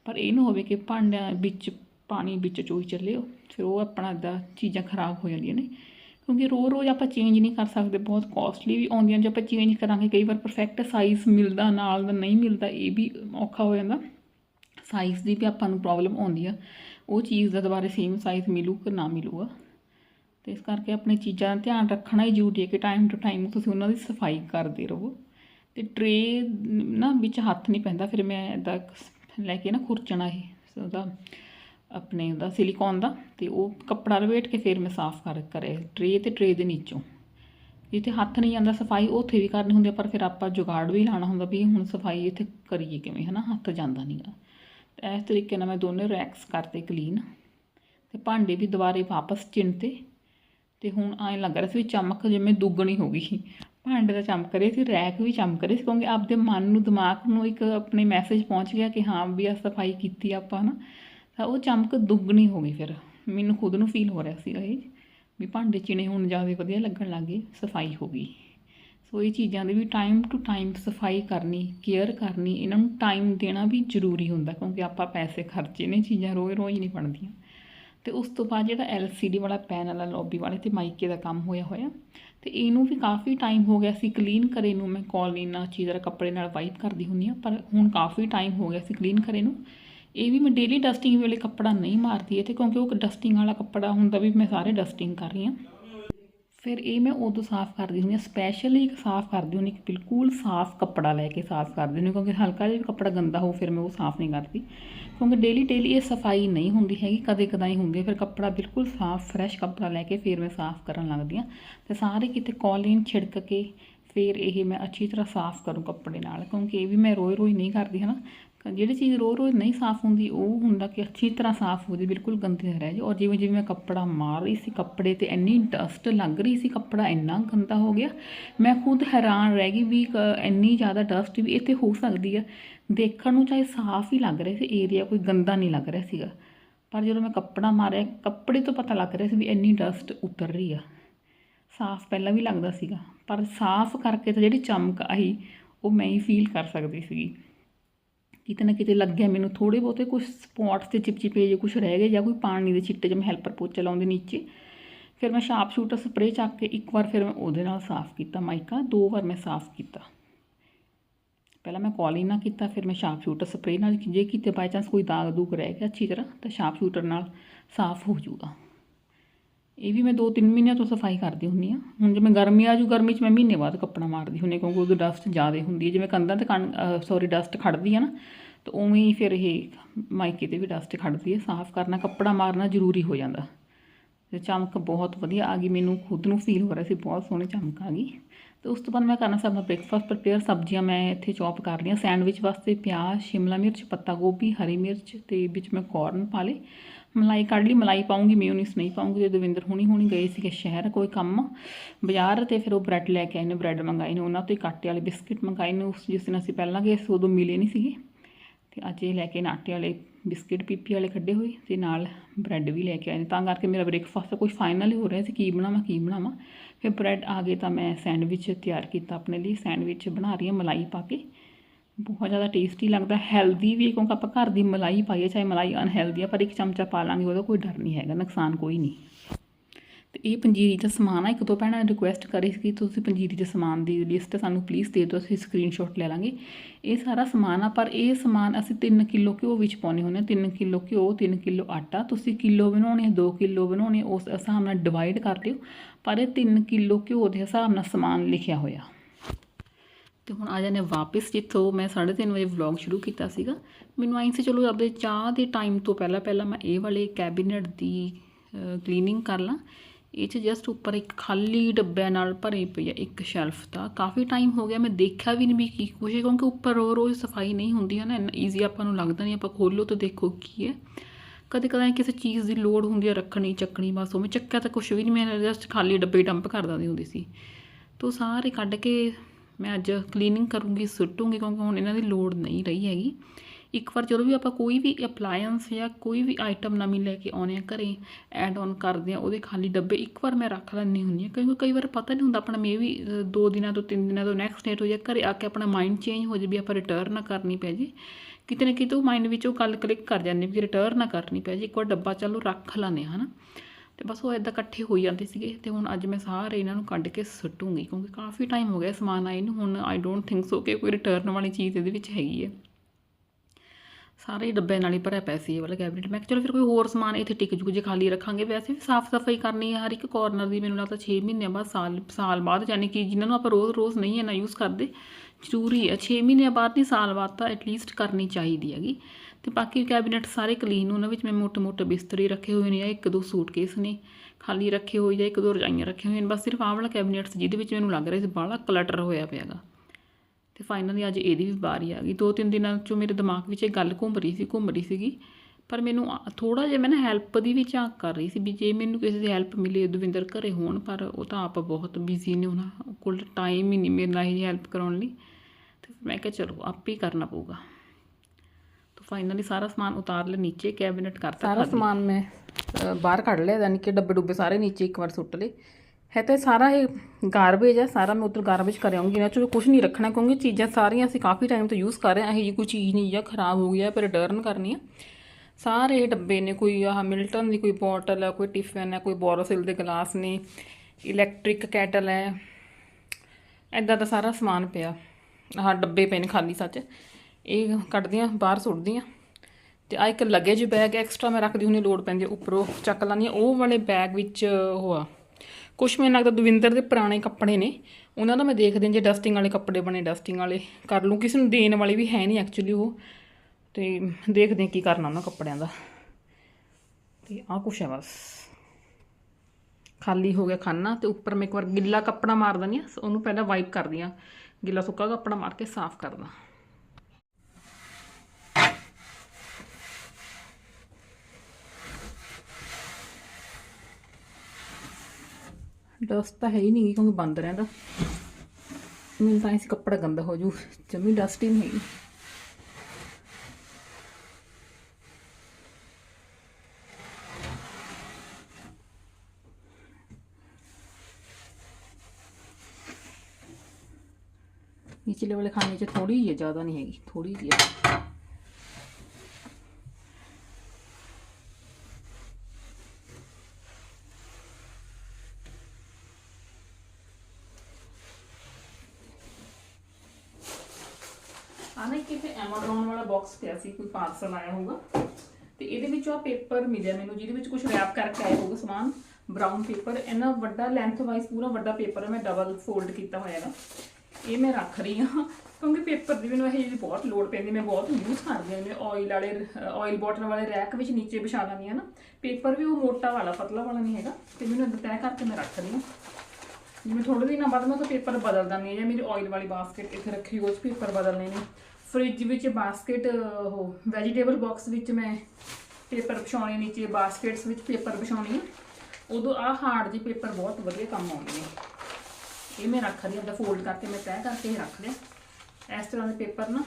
ਪਰ ਇਹ ਨਾ ਹੋਵੇ ਕਿ ਭਾਂਡਿਆਂ ਵਿੱਚ ਪਾਣੀ ਵਿੱਚ ਚੋਈ ਚੱਲੇ ਫਿਰ ਉਹ ਆਪਣਾ ਇੱਦਾਂ ਚੀਜ਼ਾਂ ਖਰਾਬ ਹੋ ਜਾਂਦੀਆਂ ਨੇ। ਕਿਉਂਕਿ ਰੋਜ਼ ਰੋਜ਼ ਆਪਾਂ ਚੇਂਜ ਨਹੀਂ ਕਰ ਸਕਦੇ, ਬਹੁਤ ਕਾਸਟਲੀ ਵੀ ਆਉਂਦੀਆਂ, ਜੇ ਆਪਾਂ ਚੇਂਜ ਕਰਾਂਗੇ, ਕਈ ਵਾਰ ਪਰਫੈਕਟ ਸਾਈਜ਼ ਮਿਲਦਾ, ਨਾਲ ਦਾ ਨਹੀਂ ਮਿਲਦਾ, ਇਹ ਵੀ ਔਖਾ ਹੋ ਜਾਂਦਾ। ਸਾਈਜ਼ ਦੀ ਵੀ ਆਪਾਂ ਨੂੰ ਪ੍ਰੋਬਲਮ ਆਉਂਦੀ ਆ, ਉਹ ਚੀਜ਼ ਦਾ ਦੁਬਾਰੇ ਸੇਮ ਸਾਈਜ਼ ਮਿਲੂ ਕਿ ਨਾ ਮਿਲੂਗਾ ਤੇ ਇਸ ਕਰਕੇ ਆਪਣੀ ਚੀਜ਼ਾਂ ਦਾ ਧਿਆਨ ਰੱਖਣਾ ਹੀ ਜ਼ਰੂਰੀ ਹੈ ਕਿ ਟਾਈਮ ਟੂ ਟਾਈਮ ਤੁਸੀਂ ਉਹਨਾਂ ਦੀ ਸਫ਼ਾਈ ਕਰਦੇ ਰਹੋ। ਤੇ ਟਰੇ ਨਾ ਵਿੱਚ ਹੱਥ ਨਹੀਂ ਪੈਂਦਾ, ਫਿਰ ਮੈਂ ਇੱਦਾਂ ਲੈ ਕੇ ਨਾ ਖੁਰਚਣਾ ਇਹ, ਉਹਦਾ ਆਪਣੇ ਉਹਦਾ ਸਿਲੀਕੌਨ ਦਾ, ਤੇ ਉਹ ਕੱਪੜਾ ਲਵੇਟ ਕੇ ਫਿਰ ਮੈਂ ਸਾਫ਼ ਕਰ ਕਰੇ ਟਰੇ ਤੇ ਟਰੇ ਦੇ ਨੀਚੋਂ। ਜਿੱਥੇ ਹੱਥ ਨਹੀਂ ਜਾਂਦਾ ਸਫ਼ਾਈ, ਉੱਥੇ ਵੀ ਕਰਨੀ ਹੁੰਦੀ ਪਰ ਫਿਰ ਆਪਾਂ ਜੁਗਾੜ ਵੀ ਲਾਉਣਾ ਹੁੰਦਾ ਵੀ ਹੁਣ ਸਫ਼ਾਈ ਇੱਥੇ ਕਰੀਏ ਕਿਵੇਂ, ਹਨਾ? ਹੱਥ ਜਾਂਦਾ ਨਹੀਂਗਾ ਤੇ ਇਸ ਤਰੀਕੇ ਨਾਲ ਮੈਂ ਦੋਨੇ ਰੈਕਸ ਕਰਤੇ ਕਲੀਨ ਤੇ ਭਾਂਡੇ ਵੀ ਦੁਬਾਰੇ ਵਾਪਸ ਚਿਣਤੇ ਤੇ ਹੁਣ ਐਂ ਲੱਗ ਰਿਹਾ ਸੀ ਵੀ ਚਮਕ ਜਿਵੇਂ ਦੁੱਗਣੀ ਹੋ ਗਈ ਭਾਂਡੇ ਦਾ ਚਮਕ ਰਹੇ ਸੀ, ਰੈਕ ਵੀ ਚਮਕ ਰਹੇ ਸੀ ਕਿਉਂਕਿ ਆਪਦੇ ਮਨ ਨੂੰ, ਦਿਮਾਗ ਨੂੰ ਇੱਕ ਆਪਣੇ ਮੈਸੇਜ ਪਹੁੰਚ ਗਿਆ ਕਿ ਹਾਂ ਵੀ ਆ ਸਫ਼ਾਈ ਕੀਤੀ ਆਪਾਂ ਨਾ ਤਾਂ ਉਹ ਚਮਕ ਦੁੱਗਣੀ ਹੋ ਗਈ ਫਿਰ। ਮੈਨੂੰ ਖੁਦ ਨੂੰ ਫੀਲ ਹੋ ਰਿਹਾ ਸੀ ਇਹ ਵੀ ਭਾਂਡੇ ਚਿਣੇ ਹੁਣ ਜ਼ਿਆਦਾ ਵਧੀਆ ਲੱਗਣ ਲੱਗੇ ਸਫ਼ਾਈ ਹੋ ਗਈ। ਸੋ ਇਹ ਚੀਜ਼ਾਂ ਦੇ ਵੀ ਟਾਈਮ ਟੂ ਟਾਈਮ ਸਫ਼ਾਈ ਕਰਨੀ ਕੇਅਰ ਕਰਨੀ, ਇਹਨਾਂ ਨੂੰ ਟਾਈਮ ਦੇਣਾ ਵੀ ਜ਼ਰੂਰੀ ਹੁੰਦਾ ਕਿਉਂਕਿ ਆਪਾਂ ਪੈਸੇ ਖਰਚੇ ਨੇ, ਚੀਜ਼ਾਂ ਰੋਜ਼ ਰੋਜ਼ ਨਹੀਂ ਬਣਦੀਆਂ। ਤੇ ਉਸ ਤੋਂ ਬਾਅਦ ਜਿਹੜਾ LCD ਵਾਲਾ ਪੈਨਲ ਆ ਲੌਬੀ ਵਾਲੇ ਤੇ ਮਾਈਕੇ ਦਾ ਕੰਮ ਹੋਇਆ ਹੋਇਆ। ਤੇ ਇਹਨੂੰ ਵੀ ਕਾਫੀ ਟਾਈਮ ਹੋ ਗਿਆ ਸੀ ਕਲੀਨ ਕਰੇ ਨੂੰ। ਮੈਂ ਕੌਲੀਨ ਨਾਲ ਚੀਜ਼ ਨਾਲ ਕੱਪੜੇ ਨਾਲ ਵਾਈਪ ਕਰਦੀ ਹੁੰਦੀ ਆ ਪਰ ਹੁਣ ਕਾਫੀ ਟਾਈਮ ਹੋ ਗਿਆ ਸੀ ਕਲੀਨ ਕਰੇ ਨੂੰ। ਇਹ ਵੀ ਮੈਂ ਡੇਲੀ ਡਸਟਿੰਗ ਵੇਲੇ ਕੱਪੜਾ ਨਹੀਂ ਮਾਰਦੀ ਤੇ ਕਿਉਂਕਿ ਉਹ ਡਸਟਿੰਗ ਵਾਲਾ ਕੱਪੜਾ ਹੁੰਦਾ ਵੀ ਮੈਂ ਸਾਰੇ ਡਸਟਿੰਗ ਕਰ ਰਹੀ ਹਾਂ। ਫਿਰ ਇਹ ਮੈਂ ਉਦੋਂ ਸਾਫ਼ ਕਰਦੀ ਹੁੰਦੀ ਹਾਂ ਸਪੈਸ਼ਲੀ ਇੱਕ ਸਾਫ਼ ਕਰਦੀ ਹੁੰਦੀ ਕਿ ਬਿਲਕੁਲ ਸਾਫ਼ ਕੱਪੜਾ ਲੈ ਕੇ ਸਾਫ਼ ਕਰਦੀ ਹੁੰਦੀ ਕਿਉਂਕਿ ਹਲਕਾ ਜਿਹਾ ਕੱਪੜਾ ਗੰਦਾ ਹੋ ਫਿਰ ਮੈਂ ਉਹ ਸਾਫ਼ ਨਹੀਂ ਕਰਦੀ। ਕਿਉਂਕਿ ਡੇਲੀ ਡੇਲੀ ਇਹ ਸਫ਼ਾਈ ਨਹੀਂ ਹੁੰਦੀ ਹੈਗੀ, ਕਦੇ ਕਦਾਈ ਹੁੰਦੀ ਹੈ, ਫਿਰ ਕੱਪੜਾ ਬਿਲਕੁਲ ਸਾਫ਼ ਫਰੈਸ਼ ਕੱਪੜਾ ਲੈ ਕੇ ਫਿਰ ਮੈਂ ਸਾਫ਼ ਕਰਨ ਲੱਗਦੀ ਹਾਂ। ਤੇ ਸਾਰੇ ਕਿਤੇ ਕੌਲੀਨ ਛਿੜਕ ਕੇ ਫਿਰ ਇਹ ਮੈਂ ਅੱਛੀ ਤਰ੍ਹਾਂ ਸਾਫ਼ ਕਰੂੰ ਕੱਪੜੇ ਨਾਲ, ਕਿਉਂਕਿ ਇਹ ਵੀ ਮੈਂ ਰੋਜ਼ ਰੋਜ਼ ਨਹੀਂ ਕਰਦੀ ਹੈ ਨਾ ਜਿਹੜੀ ਚੀਜ਼ ਰੋਜ਼ ਰੋਜ਼ ਨਹੀਂ ਸਾਫ਼ ਹੁੰਦੀ, ਉਹ ਹੁੰਦਾ ਕਿ ਅੱਛੀ ਤਰ੍ਹਾਂ ਸਾਫ਼ ਹੋ ਜੇ, ਬਿਲਕੁਲ ਗੰਦੀ ਨਾ ਰਹਿ ਜੇ। ਔਰ ਜਿਵੇਂ ਜਿਵੇਂ ਮੈਂ ਕੱਪੜਾ ਮਾਰ ਰਹੀ ਸੀ ਕੱਪੜੇ ਤੇ, ਇੰਨੀ ਡਸਟ ਲੱਗ ਰਹੀ ਸੀ ਕੱਪੜਾ, ਇੰਨਾ ਗੰਦਾ ਹੋ ਗਿਆ। ਮੈਂ ਖੁਦ ਹੈਰਾਨ ਰਹਿ ਗਈ ਵੀ ਕ- ਇੰਨੀ ਜ਼ਿਆਦਾ ਡਸਟ ਵੀ ਇੱਥੇ ਹੋ ਸਕਦੀ ਆ। ਦੇਖਣ ਨੂੰ ਚਾਹੇ ਸਾਫ਼ ਹੀ ਲੱਗ ਰਿਹਾ ਸੀ ਏਰੀਆ ਕੋਈ ਗੰਦਾ ਨਹੀਂ ਲੱਗ ਰਿਹਾ ਸੀਗਾ। ਪਰ ਜਦੋਂ ਮੈਂ ਕੱਪੜਾ ਮਾਰਿਆ, ਕੱਪੜੇ ਤੋਂ ਪਤਾ ਲੱਗ ਰਿਹਾ ਸੀ ਵੀ ਇੰਨੀ ਡਸਟ ਉਤਰ ਰਹੀ ਆ। ਸਾਫ਼ ਪਹਿਲਾਂ ਵੀ ਲੱਗਦਾ ਸੀਗਾ, ਪਰ ਸਾਫ਼ ਕਰਕੇ ਤਾਂ ਜਿਹੜੀ ਚਮਕ ਆਈ, ਉਹ ਮੈਂ ਹੀ ਫੀਲ ਕਰ ਸਕਦੀ ਸੀਗੀ। ਕਿਤੇ ਨਾ ਕਿਤੇ ਲੱਗਿਆ ਮੈਨੂੰ ਥੋੜੇ ਬਹੁਤੇ ਕੁਝ ਸਪੌਟਸ ਤੇ ਚਿਪਚਿਪੇ ਜੇ ਕੁਝ ਰਹਿ ਗਏ ਜਾਂ ਕੋਈ ਪਾਣੀ ਦੇ ਛਿੱਟੇ ਜਿਵੇਂ ਹੈਲਪਰ ਪੋਚਾ ਲਾਉਂਦੇ ਨੀਚੇ। ਫਿਰ ਮੈਂ ਸ਼ਾਰਪ ਸ਼ੂਟਰ ਸਪਰੇਅ ਚੱਕ ਕੇ ਇੱਕ ਵਾਰ ਫਿਰ ਮੈਂ ਉਹਦੇ ਨਾਲ ਸਾਫ਼ ਕੀਤਾ ਮਾਈਕਾ, ਦੋ ਵਾਰ ਮੈਂ ਸਾਫ਼ ਕੀਤਾ। ਪਹਿਲਾਂ ਮੈਂ ਕੋਲ ਹੀ ਨਾ ਕੀਤਾ, ਫਿਰ ਮੈਂ ਸ਼ਾਰਪ ਸ਼ੂਟਰ ਸਪਰੇਅ ਨਾਲ ਜੇ ਕਿਤੇ ਬਾਈ ਚਾਂਸ ਕੋਈ ਦਾਗ ਦੂਗ ਰਹਿ ਗਿਆ ਅੱਛੀ ਤਰ੍ਹਾਂ, ਤਾਂ ਸ਼ਾਰਪ ਸ਼ੂਟਰ ਨਾਲ ਸਾਫ਼ ਹੋ ਜਾਊਗਾ। ਇਹ ਵੀ ਮੈਂ 2-3 ਮਹੀਨਿਆਂ ਤੋਂ ਸਫ਼ਾਈ ਕਰਦੀ ਹੁੰਦੀ ਆ ਹੁਣ ਜਿਵੇਂ ਗਰਮੀ ਆ ਜੂ ਗਰਮੀ 'ਚ ਮੈਂ ਮਹੀਨੇ ਬਾਅਦ ਕੱਪੜਾ ਮਾਰਦੀ ਹੁੰਦੀ ਹਾਂ ਕਿਉਂਕਿ ਉਦੋਂ ਡਸਟ ਜ਼ਿਆਦਾ ਹੁੰਦੀ ਹੈ। ਜਿਵੇਂ ਕੰਧਾਂ ਤੇ ਕਣ ਸੌਰੀ ਡਸਟ ਖੜਦੀ ਆ ਨਾ, ਤਾਂ ਉਵੇਂ ਹੀ ਫਿਰ ਇਹ ਮਾਈਕੇ ਤੇ ਵੀ ਡਸਟ ਖੜਦੀ ਹੈ। ਸਾਫ਼ ਕਰਨਾ, ਕੱਪੜਾ ਮਾਰਨਾ ਜ਼ਰੂਰੀ ਹੋ ਜਾਂਦਾ। ਤੇ ਚਮਕ ਬਹੁਤ ਵਧੀਆ ਆ ਗਈ। ਮੈਨੂੰ ਖੁਦ ਨੂੰ ਫੀਲ ਹੋ ਰਿਹਾ ਸੀ, ਬਹੁਤ ਸੋਹਣੀ ਚਮਕ ਆ ਗਈ। ਤੇ ਉਸ ਤੋਂ ਬਾਅਦ ਮੈਂ ਕਰਨਾ ਸੀ ਆਪਣਾ ਬ੍ਰੇਕਫਾਸਟ ਪ੍ਰਪੇਅਰ ਸਬਜ਼ੀਆਂ ਮੈਂ ਇੱਥੇ ਚੌਪ ਕਰ ਲਈਆਂ। ਸੈਂਡਵਿਚ ਵਾਸਤੇ ਪਿਆਜ਼, ਸ਼ਿਮਲਾ ਮਿਰਚ, ਪੱਤਾ ਗੋਭੀ, ਹਰੀ ਮਿਰਚ ਤੇ ਵਿੱਚ ਮੈਂ ਕੋਰਨ ਪਾ ਲਏ। ਮਲਾਈ ਕੱਢ ਲਈ, ਮਲਾਈ ਪਾਉਂਗੀ ਮਿਊਨਿਸ ਨਹੀਂ ਪਾਉਂਗੀ ਤੇ ਦਵਿੰਦਰ ਹੁਣੀ ਹੁਣੀ ਗਏ ਸੀਗੇ ਸ਼ਹਿਰ ਕੋਈ ਕੰਮ। ਬਾਜ਼ਾਰ ਤੇ ਫਿਰ ਉਹ ਬ੍ਰੈਡ ਲੈ ਕੇ ਆਏ ਨੇ ਬ੍ਰੈਡ ਮੰਗਾਏ ਨੇ, ਉਹਨਾਂ ਤੋਂ ਹੀ ਕਾਟੇ ਵਾਲੇ ਬਿਸਕਿਟ ਮੰਗਾਏ ਨੇ, ਉਸ ਜਿਸ ਦਿਨ ਅਸੀਂ ਪਹਿਲਾਂ ਗਏ ਸੀ ਉਦੋਂ ਮਿਲੇ ਨਹੀਂ ਸੀਗੇ। ਤੇ ਅੱਜ ਇਹ ਲੈ ਕੇ ਨਾਟੇ ਵਾਲੇ ਬਿਸਕਿਟ, ਪੀਪੀ ਵਾਲੇ ਕੱਢੇ ਹੋਏ ਤੇ ਨਾਲ ਬ੍ਰੈਡ ਵੀ ਲੈ ਕੇ ਆਏ ਨੇ। ਤਾਂ ਕਰਕੇ ਮੇਰਾ ਬ੍ਰੇਕਫਾਸਟ ਕੋਈ ਫਾਈਨਲ ਹੀ ਹੋ ਰਿਹਾ ਸੀ, ਕੀ ਬਣਾਵਾਂ ਕੀ ਬਣਾਵਾਂ। ਫਿਰ ਬ੍ਰੈਡ ਆ ਗਏ ਤਾਂ ਮੈਂ ਸੈਂਡਵਿਚ ਤਿਆਰ ਕੀਤਾ ਆਪਣੇ ਲਈ। ਸੈਂਡਵਿਚ ਬਣਾ ਰਹੀ ਹਾਂ, ਮਲਾਈ ਪਾ ਕੇ। ਬਹੁਤ ਜ਼ਿਆਦਾ ਟੇਸਟੀ ਲੱਗਦਾ ਹੈਲਦੀ ਵੀ ਕਿਉਂਕਿ ਆਪਾਂ ਘਰ ਦੀ ਮਲਾਈ ਪਾਈਏ ਚਾਹੇ ਮਲਾਈ ਅਨਹੈਲਦੀ ਆ ਪਰ ਇੱਕ ਚਮਚਾ ਪਾ ਲਾਂਗੇ, ਉਹਦਾ ਕੋਈ ਡਰ ਨਹੀਂ ਹੈਗਾ, ਨੁਕਸਾਨ ਕੋਈ ਨਹੀਂ। ਤੇ ਇਹ ਪੰਜੀਰੀ ਦਾ ਸਮਾਨ ਆ, ਇੱਕ ਦੋ ਭੈਣਾਂ ਨੇ ਰਿਕੁਐਸਟ ਕਰੀ ਸੀ ਕਿ ਤੁਸੀਂ ਪੰਜੀਰੀ ਦੇ ਸਮਾਨ ਦੀ ਲਿਸਟ ਸਾਨੂੰ ਪਲੀਜ਼ ਦੇ ਦਿਓ, ਅਸੀਂ ਸਕਰੀਨਸ਼ਾਟ ਲੈ ਲਾਂਗੇ। ਇਹ ਸਾਰਾ ਸਮਾਨ ਆ, ਪਰ ਇਹ ਸਮਾਨ ਅਸੀਂ 3 ਕਿਲੋ ਘਿਓ ਵਿੱਚ ਪਾਉਣੇ ਹੁੰਦੇ 3 ਕਿਲੋ ਘਿਓ 3 ਕਿਲੋ ਆਟਾ, ਤੁਸੀਂ ਕਿਲੋ ਬਣਾਉਣੇ 2 ਕਿਲੋ ਬਣਾਉਣੇ ਉਸ ਹਿਸਾਬ ਨਾਲ ਡਿਵਾਈਡ ਕਰ ਦਿਓ, ਪਰ ਇਹ 3 ਕਿਲੋ ਘਿਓ ਦੇ ਹਿਸਾਬ ਨਾਲ ਸਮਾਨ ਲਿਖਿਆ ਹੋਇਆ। ਤੇ ਹੁਣ ਆ ਜਾਨੇ ਵਾਪਸ, ਜਿੱਥੋਂ ਮੈਂ 3:30 ਵਜੇ ਵਲੌਗ ਸ਼ੁਰੂ ਕੀਤਾ ਸੀਗਾ। ਮੈਨੂੰ ਆਈ ਸੀ, ਚਲੋ ਆਪਦੇ ਚਾਹ ਦੇ ਟਾਈਮ ਤੋਂ ਪਹਿਲਾਂ ਪਹਿਲਾਂ ਮੈਂ ਇਹ ਵਾਲੇ ਕੈਬਨਿਟ ਦੀ ਕਲੀਨਿੰਗ ਕਰ ਲਾਂ। ਇਹ 'ਚ ਜਸਟ ਉੱਪਰ ਇੱਕ ਖਾਲੀ ਡੱਬਿਆਂ ਨਾਲ ਭਰੀ ਪਈ ਹੈ ਇੱਕ ਸ਼ੈਲਫ ਤਾਂ। ਕਾਫੀ ਟਾਈਮ ਹੋ ਗਿਆ, ਮੈਂ ਦੇਖਿਆ ਵੀ ਨਹੀਂ ਵੀ ਕੀ ਕੁਛ ਹੈ, ਕਿਉਂਕਿ ਉੱਪਰ ਰੋ ਰੋਜ਼ ਸਫ਼ਾਈ ਨਹੀਂ ਹੁੰਦੀ ਹੈ ਨਾ, ਇੰਨਾ ਈਜ਼ੀ ਆਪਾਂ ਨੂੰ ਲੱਗਦਾ ਨਹੀਂ ਆਪਾਂ ਖੋਲੋ ਤਾਂ ਦੇਖੋ ਕੀ ਹੈ। ਕਦੇ ਕਦੇ ਕਿਸੇ ਚੀਜ਼ ਦੀ ਲੋੜ ਹੁੰਦੀ ਹੈ ਰੱਖਣੀ, ਚੱਕਣੀ, ਬਸ ਉਵੇਂ ਚੱਕਿਆ ਤਾਂ ਕੁਛ ਵੀ ਨਹੀਂ ਮੈਂ ਜਸਟ ਖਾਲੀ ਡੱਬੇ ਡੰਪ ਕਰ ਦਿੰਦੀ ਹੁੰਦੀ ਸੀ। ਤੋ ਸਾਰੇ ਕੱਢ ਕੇ ਮੈਂ ਅੱਜ ਕਲੀਨਿੰਗ ਕਰੂੰਗੀ, ਸੁੱਟੂੰਗੀ, ਕਿਉਂਕਿ ਹੁਣ ਇਹਨਾਂ ਦੀ ਲੋੜ ਨਹੀਂ ਰਹੀ ਹੈਗੀ। ਇੱਕ ਵਾਰ ਜਦੋਂ ਵੀ ਆਪਾਂ ਕੋਈ ਵੀ ਅਪਲਾਈਅੰਸ ਜਾਂ ਕੋਈ ਵੀ ਆਈਟਮ ਨਵੀਂ ਲੈ ਕੇ ਆਉਂਦੇ ਆ ਘਰੇ ਐਡ ਔਨ ਕਰਦੇ ਆ ਉਹਦੇ ਖਾਲੀ ਡੱਬੇ ਇੱਕ ਵਾਰ ਮੈਂ ਰੱਖ ਲੈਂਦੀ ਹੁੰਦੀ ਹਾਂ। ਕਿਉਂਕਿ ਕਈ ਵਾਰ ਪਤਾ ਨਹੀਂ ਹੁੰਦਾ ਆਪਣਾ ਮੇ ਵੀ ਦੋ ਦਿਨਾਂ ਤੋਂ ਤਿੰਨ ਦਿਨਾਂ ਤੋਂ ਨੈਕਸਟ ਡੇਟ ਹੋ ਜਾ ਘਰੇ ਆ ਕੇ ਆਪਣਾ ਮਾਈਂਡ ਚੇਂਜ ਹੋ ਜੇ ਵੀ ਆਪਾਂ ਰਿਟਰਨ ਨਾ ਕਰਨੀ ਪੈ ਜੇ। ਕਿਤੇ ਨਾ ਕਿਤੇ ਉਹ ਮਾਈਂਡ ਵਿੱਚ ਉਹ ਗੱਲ ਕਲਿੱਕ ਕਰ ਜਾਂਦੀ ਵੀ ਰਿਟਰਨ ਨਾ ਕਰਨੀ ਪੈ ਜੇ। ਇੱਕ ਵਾਰ ਡੱਬਾ ਚਲੋ ਰੱਖ ਲੈਂਦੇ ਹਾਂ, ਹਨਾ। ਤੇ ਬਸ ਉਹ ਇਦਾਂ ਇਕੱਠੇ ਹੋਈ ਜਾਂਦੇ ਸੀਗੇ ਤੇ ਹੁਣ ਅੱਜ ਮੈਂ ਸਾਰੇ ਇਹਨਾਂ ਨੂੰ ਕੱਢ ਕੇ ਸੁੱਟੂੰਗੀ, ਕਿਉਂਕਿ ਕਾਫੀ ਟਾਈਮ ਹੋ ਗਿਆ ਸਮਾਨ ਆਏ ਨੂੰ। ਹੁਣ ਆਈ ਡੋਂਟ ਥਿੰਕ ਸੋ ਕਿ ਕੋਈ ਰਿਟਰਨ ਵਾਲੀ ਚੀਜ਼ ਇਹਦੇ ਵਿੱਚ ਹੈਗੀ ਹੈ। ਸਾਰੇ ਹੀ ਡੱਬੇ ਨਾਲ ਹੀ ਭਰਿਆ ਪਿਆ ਸੀ ਇਹ ਵਾਲਾ ਕੈਬਨਿਟ ਮੈਂ ਕਿਹਾ ਚਲੋ ਫਿਰ ਕੋਈ ਹੋਰ ਸਮਾਨ ਇੱਥੇ ਟਿਕ ਜੂ, ਜੇ ਖਾਲੀ ਰੱਖਾਂਗੇ। ਵੈਸੇ ਵੀ ਸਾਫ਼ ਸਫ਼ਾਈ ਕਰਨੀ ਹੈ, ਹਰ ਇੱਕ ਕਾਰਨਰ ਦੀ ਮੈਨੂੰ ਲੱਗਦਾ 6 ਮਹੀਨਿਆਂ ਬਾਅਦ, ਸਾਲ ਸਾਲ ਬਾਅਦ, ਯਾਨੀ ਕਿ ਜਿਨ੍ਹਾਂ ਨੂੰ ਆਪਾਂ ਰੋਜ਼-ਰੋਜ਼ ਨਹੀਂ ਇੰਨਾ ਯੂਜ਼ ਕਰਦੇ, ਜ਼ਰੂਰੀ ਹੈ। 6 ਮਹੀਨਿਆਂ ਬਾਅਦ ਨਹੀਂ, ਸਾਲ ਬਾਅਦ ਤਾਂ ਐਟਲੀਸਟ ਕਰਨੀ ਚਾਹੀਦੀ ਹੈਗੀ। ਤੇ ਬਾਕੀ ਕੈਬਨਿਟ ਸਾਰੇ ਕਲੀਨ ਉਹਨਾਂ ਵਿੱਚ ਮੈਂ ਮੋਟੇ-ਮੋਟੇ ਬਿਸਤਰੇ ਰੱਖੇ ਹੋਏ ਨੇ ਜਾਂ ਇੱਕ ਦੋ ਸੂਟਕੇਸ ਨੇ, ਖਾਲੀ ਰੱਖੇ ਹੋਏ ਜਾਂ ਇੱਕ ਦੋ ਰਜਾਈਆਂ ਰੱਖੀਆਂ ਹੋਈਆਂ ਨੇ। ਬਸ ਸਿਰਫ ਆਹ ਵਾਲਾ ਕੈਬਨਿਟ ਜਿਹਦੇ ਵਿੱਚ ਮੈਨੂੰ ਲੱਗ ਰਿਹਾ ਸੀ, ਬਾਹਲਾ ਕਲਟਰ ਹੋਇਆ ਪਿਆਗਾ ਤੇ ਫਾਈਨਲੀ ਅੱਜ ਇਹਦੀ ਵੀ ਵਾਰੀ ਆ ਗਈ। ਦੋ ਤਿੰਨ ਦਿਨਾਂ ਚੋਂ ਮੇਰੇ ਦਿਮਾਗ ਵਿੱਚ ਇਹ ਗੱਲ ਘੁੰਮ ਰਹੀ ਸੀ ਘੁੰਮ ਰਹੀ ਸੀਗੀ। ਪਰ ਮੈਨੂੰ ਥੋੜਾ ਜਿਹਾ ਮੈਂ ਨਾ ਹੈਲਪ ਦੀ ਵੀ ਝਾਕ ਕਰ ਰਹੀ ਸੀ ਵੀ ਜੇ ਮੈਨੂੰ ਕਿਸੇ ਦੀ ਹੈਲਪ ਮਿਲੇ ਦਵਿੰਦਰ ਘਰੇ ਹੋਣ ਪਰ ਉਹ ਤਾਂ ਆਪ ਬਹੁਤ ਬਿਜ਼ੀ ਨੇ ਉਹਨਾਂ ਕੋਲ ਟਾਈਮ ਹੀ ਨਹੀਂ ਮੇਰੇ ਨਾਲ ਇਹ ਹੈਲਪ ਕਰਾਉਣ ਲਈ। ਤੇ ਮੈਂ ਕਿਹਾ ਚਲੋ ਆਪੇ ਹੀ ਕਰਨਾ ਪਊਗਾ। ਤਾਂ ਫਾਈਨਲੀ ਸਾਰਾ ਸਮਾਨ ਉਤਾਰ ਲਿਆ ਨੀਚੇ ਕੈਬਨਿਟ ਕਰਤਾ ਸਾਰਾ ਸਮਾਨ ਮੈਂ ਬਾਹਰ ਕੱਢ ਲਿਆ ਯਾਨੀ ਕਿ ਡੱਬੇ ਡੁੱਬੇ ਸਾਰੇ ਨੀਚੇ ਇੱਕ ਵਾਰ ਸੁੱਟ ਲਏ। ਹੈ ਤਾਂ ਸਾਰਾ ਇਹ ਗਾਰਬੇਜ ਹੈ, ਸਾਰਾ ਮੈਂ ਉੱਧਰ ਗਾਰਬੇਜ ਕਰ ਆਉਂਗੀ ਇਹਨਾਂ ਚੋਂ ਕੁਝ ਨਹੀਂ ਰੱਖਣਾ ਕਿਉਂਕਿ ਚੀਜ਼ਾਂ ਸਾਰੀਆਂ ਅਸੀਂ ਕਾਫੀ ਟਾਈਮ ਤੋਂ ਯੂਜ਼ ਕਰ ਰਹੇ ਹਾਂ, ਇਹ ਜੀ ਕੋਈ ਚੀਜ਼ ਨਹੀਂ ਜਾਂ ਖਰਾਬ ਹੋ ਗਈ ਹੈ ਪਰ ਰਿਟਰਨ ਕਰਨੀ ਹੈ ਸਾਰੇ ਇਹ ਡੱਬੇ ਨੇ, ਕੋਈ ਆਹ ਮਿਲਟਨ ਦੀ ਕੋਈ ਬੋਟਲ ਹੈ, ਕੋਈ ਟਿਫਨ ਹੈ, ਕੋਈ ਬੋਰੋਸਿਲ ਦੇ ਗਲਾਸ ਨੇ ਇਲੈਕਟ੍ਰਿਕ ਕੈਟਲ ਹੈ ਐਦਾਂ ਦਾ ਸਾਰਾ ਸਮਾਨ ਪਿਆ। ਆਹ ਡੱਬੇ ਪਏ ਨੇ ਖਾਲੀ ਸੱਚ। ਇਹ ਕੱਢਦੀ ਹਾਂ, ਬਾਹਰ ਸੁੱਟਦੀ ਹਾਂ। ਤੇ ਆ ਇੱਕ ਲਗੇਜ ਬੈਗ ਐਕਸਟਰਾ ਮੈਂ ਰੱਖਦੀ ਹੁੰਦੀ ਲੋਡ ਪੈਂਦੀ ਉੱਪਰੋਂ ਚੱਕ ਲੈਂਦੀ ਹਾਂ, ਉਹ ਵਾਲੇ ਬੈਗ ਵਿੱਚ ਉਹ ਆ ਕੁਛ ਮੈਨੂੰ ਲੱਗਦਾ ਦਵਿੰਦਰ ਦੇ ਪੁਰਾਣੇ ਕੱਪੜੇ ਨੇ। ਉਹਨਾਂ ਦਾ ਮੈਂ ਦੇਖਦੀ ਜੇ ਡਸਟਿੰਗ ਵਾਲੇ ਕੱਪੜੇ ਬਣੇ ਡਸਟਿੰਗ ਵਾਲੇ ਕਰ ਲੂੰ ਕਿਸੇ ਨੂੰ ਦੇਣ ਵਾਲੇ ਵੀ ਹੈ ਨਹੀਂ ਐਕਚੁਅਲੀ ਉਹ। ਤੇ ਦੇਖਦੇ ਹਾਂ ਕੀ ਕਰਨਾ ਉਹਨਾਂ ਕੱਪੜਿਆਂ ਦਾ। ਤੇ ਆਹ ਕੁਛ ਹੈ ਬਸ। ਖਾਲੀ ਹੋ ਗਿਆ ਖਾਨਾ ਤੇ ਉੱਪਰ ਮੈਂ ਇੱਕ ਵਾਰ ਗਿੱਲਾ ਕੱਪੜਾ ਮਾਰ ਦਿੰਦੀ ਹਾਂ। ਉਹਨੂੰ ਪਹਿਲਾਂ ਵਾਈਪ ਕਰਦੀ ਹਾਂ। ਗਿੱਲਾ ਸੁੱਕਾ ਕੱਪੜਾ ਮਾਰ ਕੇ ਸਾਫ਼ ਕਰਦਾ। ਡਸਟ ਤਾਂ ਹੈ ਹੀ ਨਹੀਂ ਕਿਉਂਕਿ ਬੰਦ ਰਹਿੰਦਾ। ਮੈਨੂੰ ਤਾਂ ਇਸ ਕੱਪੜਾ ਗੰਦਾ ਹੋ ਜੂ ਜਮੀ ਡਸਟ ਹੀ ਨਹੀਂ ਹੈਗੀ। ਨੀਚਲੇ ਵਾਲੇ ਖਾਨੇ 'ਚ ਥੋੜੀ ਜਿਹੀ ਜ਼ਿਆਦਾ ਨਹੀਂ ਹੈਗੀ ਥੋੜੀ ਜਿਹੀ ਹੈ ਆ ਨਾ ਕਿਤੇ Amazon ਵਾਲਾ ਬਾਕਸ ਪਿਆ ਸੀ ਕੋਈ ਪਾਰਸਲ ਆਇਆ ਹੋਊਗਾ। ਤੇ ਇਹਦੇ ਵਿੱਚੋਂ ਆ ਪੇਪਰ ਮਿਲਿਆ ਮੈਨੂੰ, ਜਿਹਦੇ ਵਿੱਚ ਕੁਝ ਰੈਪ ਕਰਕੇ ਆਇਆ ਹੋਊਗਾ ਸਮਾਨ ਬ੍ਰਾਊਨ ਪੇਪਰ ਇੰਨਾ ਵੱਡਾ ਲੈਂਥ ਵਾਈਜ਼ ਪੂਰਾ ਵੱਡਾ ਪੇਪਰ ਹੈ ਮੈਂ ਡਬਲ ਫੋਲਡ ਕੀਤਾ ਹੋਇਆ ਹੈਗਾ ਇਹ ਮੈਂ ਰੱਖ ਰਹੀ ਹਾਂ, ਕਿਉਂਕਿ ਪੇਪਰ ਦੀ ਮੈਨੂੰ ਇਹ ਬਹੁਤ ਲੋੜ ਪੈਂਦੀ, ਮੈਂ ਬਹੁਤ ਯੂਜ਼ ਕਰਦੀ ਹਾਂ। ਮੈਂ ਆਇਲ ਵਾਲੇ ਆਇਲ ਬੋਟਲ ਵਾਲੇ ਰੈਕ ਵਿੱਚ ਨੀਚੇ ਵਿਛਾ ਦਿੰਦੀ ਹਾਂ ਨਾ ਪੇਪਰ ਵੀ ਉਹ ਮੋਟਾ ਵਾਲਾ, ਪਤਲਾ ਵਾਲਾ ਨਹੀਂ ਹੈਗਾ। ਤੇ ਮੈਨੂੰ ਇੱਦਾਂ ਤੈਅ ਕਰਕੇ ਮੈਂ ਰੱਖ ਰਹੀ ਹਾਂ। ਜਿਵੇਂ ਥੋੜੇ ਦਿਨਾਂ ਬਾਅਦ ਮੈਂ ਤਾਂ ਪੇਪਰ ਬਦਲ ਦਿੰਦੀ ਹਾਂ, ਜਾਂ ਮੇਰੀ ਆਇਲ ਵਾਲੀ ਬਾਸਕਟ ਇੱਥੇ ਰੱਖੀ ਹੋਈ ਉਸ ਪੇਪਰ ਬਦਲਨੇ ਨੇ ਫ੍ਰਿਜ ਵਿੱਚ ਬਾਸਕਟ ਉਹ ਵੈਜੀਟੇਬਲ ਬਾਕਸ ਵਿੱਚ ਮੈਂ ਪੇਪਰ ਵਿਛਾਉਣੇ ਨੀਚੇ ਬਾਸਕਟਸ ਵਿੱਚ ਪੇਪਰ ਵਿਛਾਉਣੀ ਆ। ਉਦੋਂ ਆਹ ਹਾਰਡ ਜਿਹੇ ਪੇਪਰ ਬਹੁਤ ਵਧੀਆ ਕੰਮ ਆਉਂਦੇ ਨੇ। ਇਹ ਮੈਂ ਰੱਖ ਰਹੀ ਹਾਂ ਫੋਲਡ ਕਰਕੇ ਮੈਂ ਤੈਅ ਕਰਕੇ ਹੀ ਰੱਖ ਲਿਆ। ਇਸ ਤਰ੍ਹਾਂ ਦੇ ਪੇਪਰ ਨਾ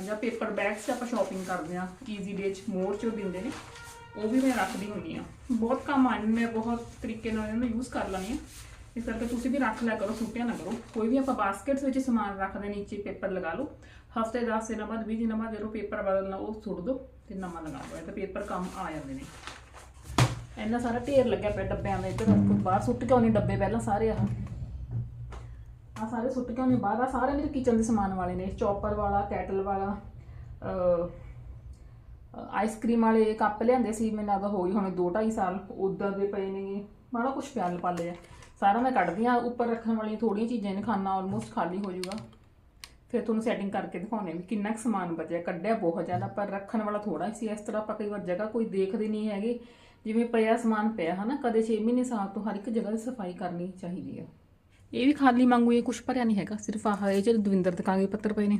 ਜਾਂ ਪੇਪਰ ਬੈਗਸ ਤੇ ਆਪਾਂ ਸ਼ਾਪਿੰਗ ਕਰਦੇ ਆ ਈਜ਼ੀ ਡੇ ਚ ਮੋਰ ਚ ਉਹ ਦਿੰਦੇ ਨੇ। ਉਹ ਵੀ ਮੈਂ ਰੱਖਦੀ ਹੁੰਦੀ ਆ ਬਹੁਤ ਕੰਮ ਆਉਂਦੇ ਮੈਂ ਬਹੁਤ ਤਰੀਕੇ ਨਾਲ ਇਹਨੂੰ ਯੂਜ਼ ਕਰ ਲੈਂਦੀ ਆ ਇਸ ਕਰਕੇ ਤੁਸੀਂ ਵੀ ਰੱਖ ਲਿਆ ਕਰੋ, ਸੁੱਟਿਆ ਨਾ ਕਰੋ। ਕੋਈ ਵੀ ਆਪਾਂ ਬਾਸਕਟਸ ਵਿੱਚ ਸਮਾਨ ਰੱਖਦੇ ਨੀਚੇ ਪੇਪਰ ਲਗਾ ਲਓ। ਹਫ਼ਤੇ 10 ਦਿਨਾਂ ਬਾਅਦ 20 ਦਿਨਾਂ ਬਾਅਦ ਜਦੋਂ ਪੇਪਰ ਬਦਲਣਾ, ਉਹ ਸੁੱਟ ਦਿਓ ਤੇ ਨਵਾਂ ਲਗਾ ਦਿਓ ਤਾਂ ਪੇਪਰ ਕੰਮ ਆ ਜਾਂਦੇ ਨੇ। ਇੰਨਾ ਸਾਰਾ ਢੇਰ ਲੱਗਿਆ ਪਿਆ ਡੱਬਿਆਂ ਦੇ ਇੱਧਰ ਬਾਹਰ ਸੁੱਟ ਕੇ ਆਉਣੀ ਡੱਬੇ ਪਹਿਲਾਂ ਸਾਰੇ ਆਹ? ਆ ਸਾਰੇ ਸੁੱਟ ਕੇ ਆਉਣੇ ਬਾਹਰ? ਆ ਸਾਰੇ ਮੇਰੇ ਕਿਚਨ ਦੇ ਸਮਾਨ ਵਾਲੇ ਨੇ, ਚੌਪਰ ਵਾਲਾ, ਕੈਟਲ ਵਾਲਾ ਆਈਸਕ੍ਰੀਮ ਵਾਲੇ ਕੱਪ ਲਿਆਂਦੇ ਸੀ ਮੈਨੂੰ ਲੱਗਦਾ ਹੋ ਗਈ ਹੁਣ 2 2.5 ਸਾਲ, ਉਦਾਂ ਦੇ ਪਏ ਨੇਗੇ ਬੜਾ ਕੁਝ ਪਿਆਲ ਪਾਲੇ ਆ ਸਾਰਾ ਮੈਂ ਕੱਢਦੀ ਆ ਉੱਪਰ ਰੱਖਣ ਵਾਲੀਆਂ ਥੋੜੀਆਂ ਚੀਜ਼ਾਂ ਨੇ ਖਾਣਾ ਆਲਮੋਸਟ ਖਾਲੀ ਹੋ ਜਾਊਗਾ। ਫਿਰ ਤੁਹਾਨੂੰ ਸੈਟਿੰਗ ਕਰਕੇ ਦਿਖਾਉਣੇ ਵੀ ਕਿੰਨਾ ਕੁ ਸਮਾਨ ਬਚਿਆ, ਕੱਢਿਆ ਬਹੁਤ ਜ਼ਿਆਦਾ, ਪਰ ਰੱਖਣ ਵਾਲਾ ਥੋੜਾ ਸੀ। ਇਸ ਤਰ੍ਹਾਂ ਆਪਾਂ ਕਈ ਵਾਰ ਜਗ੍ਹਾ ਕੋਈ ਦੇਖਦੇ ਨਹੀਂ ਹੈਗੇ। ਜਿਵੇਂ ਪਿਆ ਸਮਾਨ ਪਿਆ, ਹਨਾ, ਕਦੇ 6 ਮਹੀਨੇ ਸਾਲ ਤੋਂ ਹਰ ਇੱਕ ਜਗ੍ਹਾ ਦੀ ਸਫ਼ਾਈ ਕਰਨੀ ਚਾਹੀਦੀ ਆ। ਇਹ ਵੀ ਖਾਲੀ ਮੰਗੂ ਇਹ ਕੁਝ ਭਰਿਆ ਨਹੀਂ ਹੈਗਾ, ਸਿਰਫ ਆਹ ਇਹ ਜਿਹੜੇ ਦਵਿੰਦਰ ਦੇ ਕਾਗਜ਼ ਪੱਤਰ ਪਏ ਨੇ।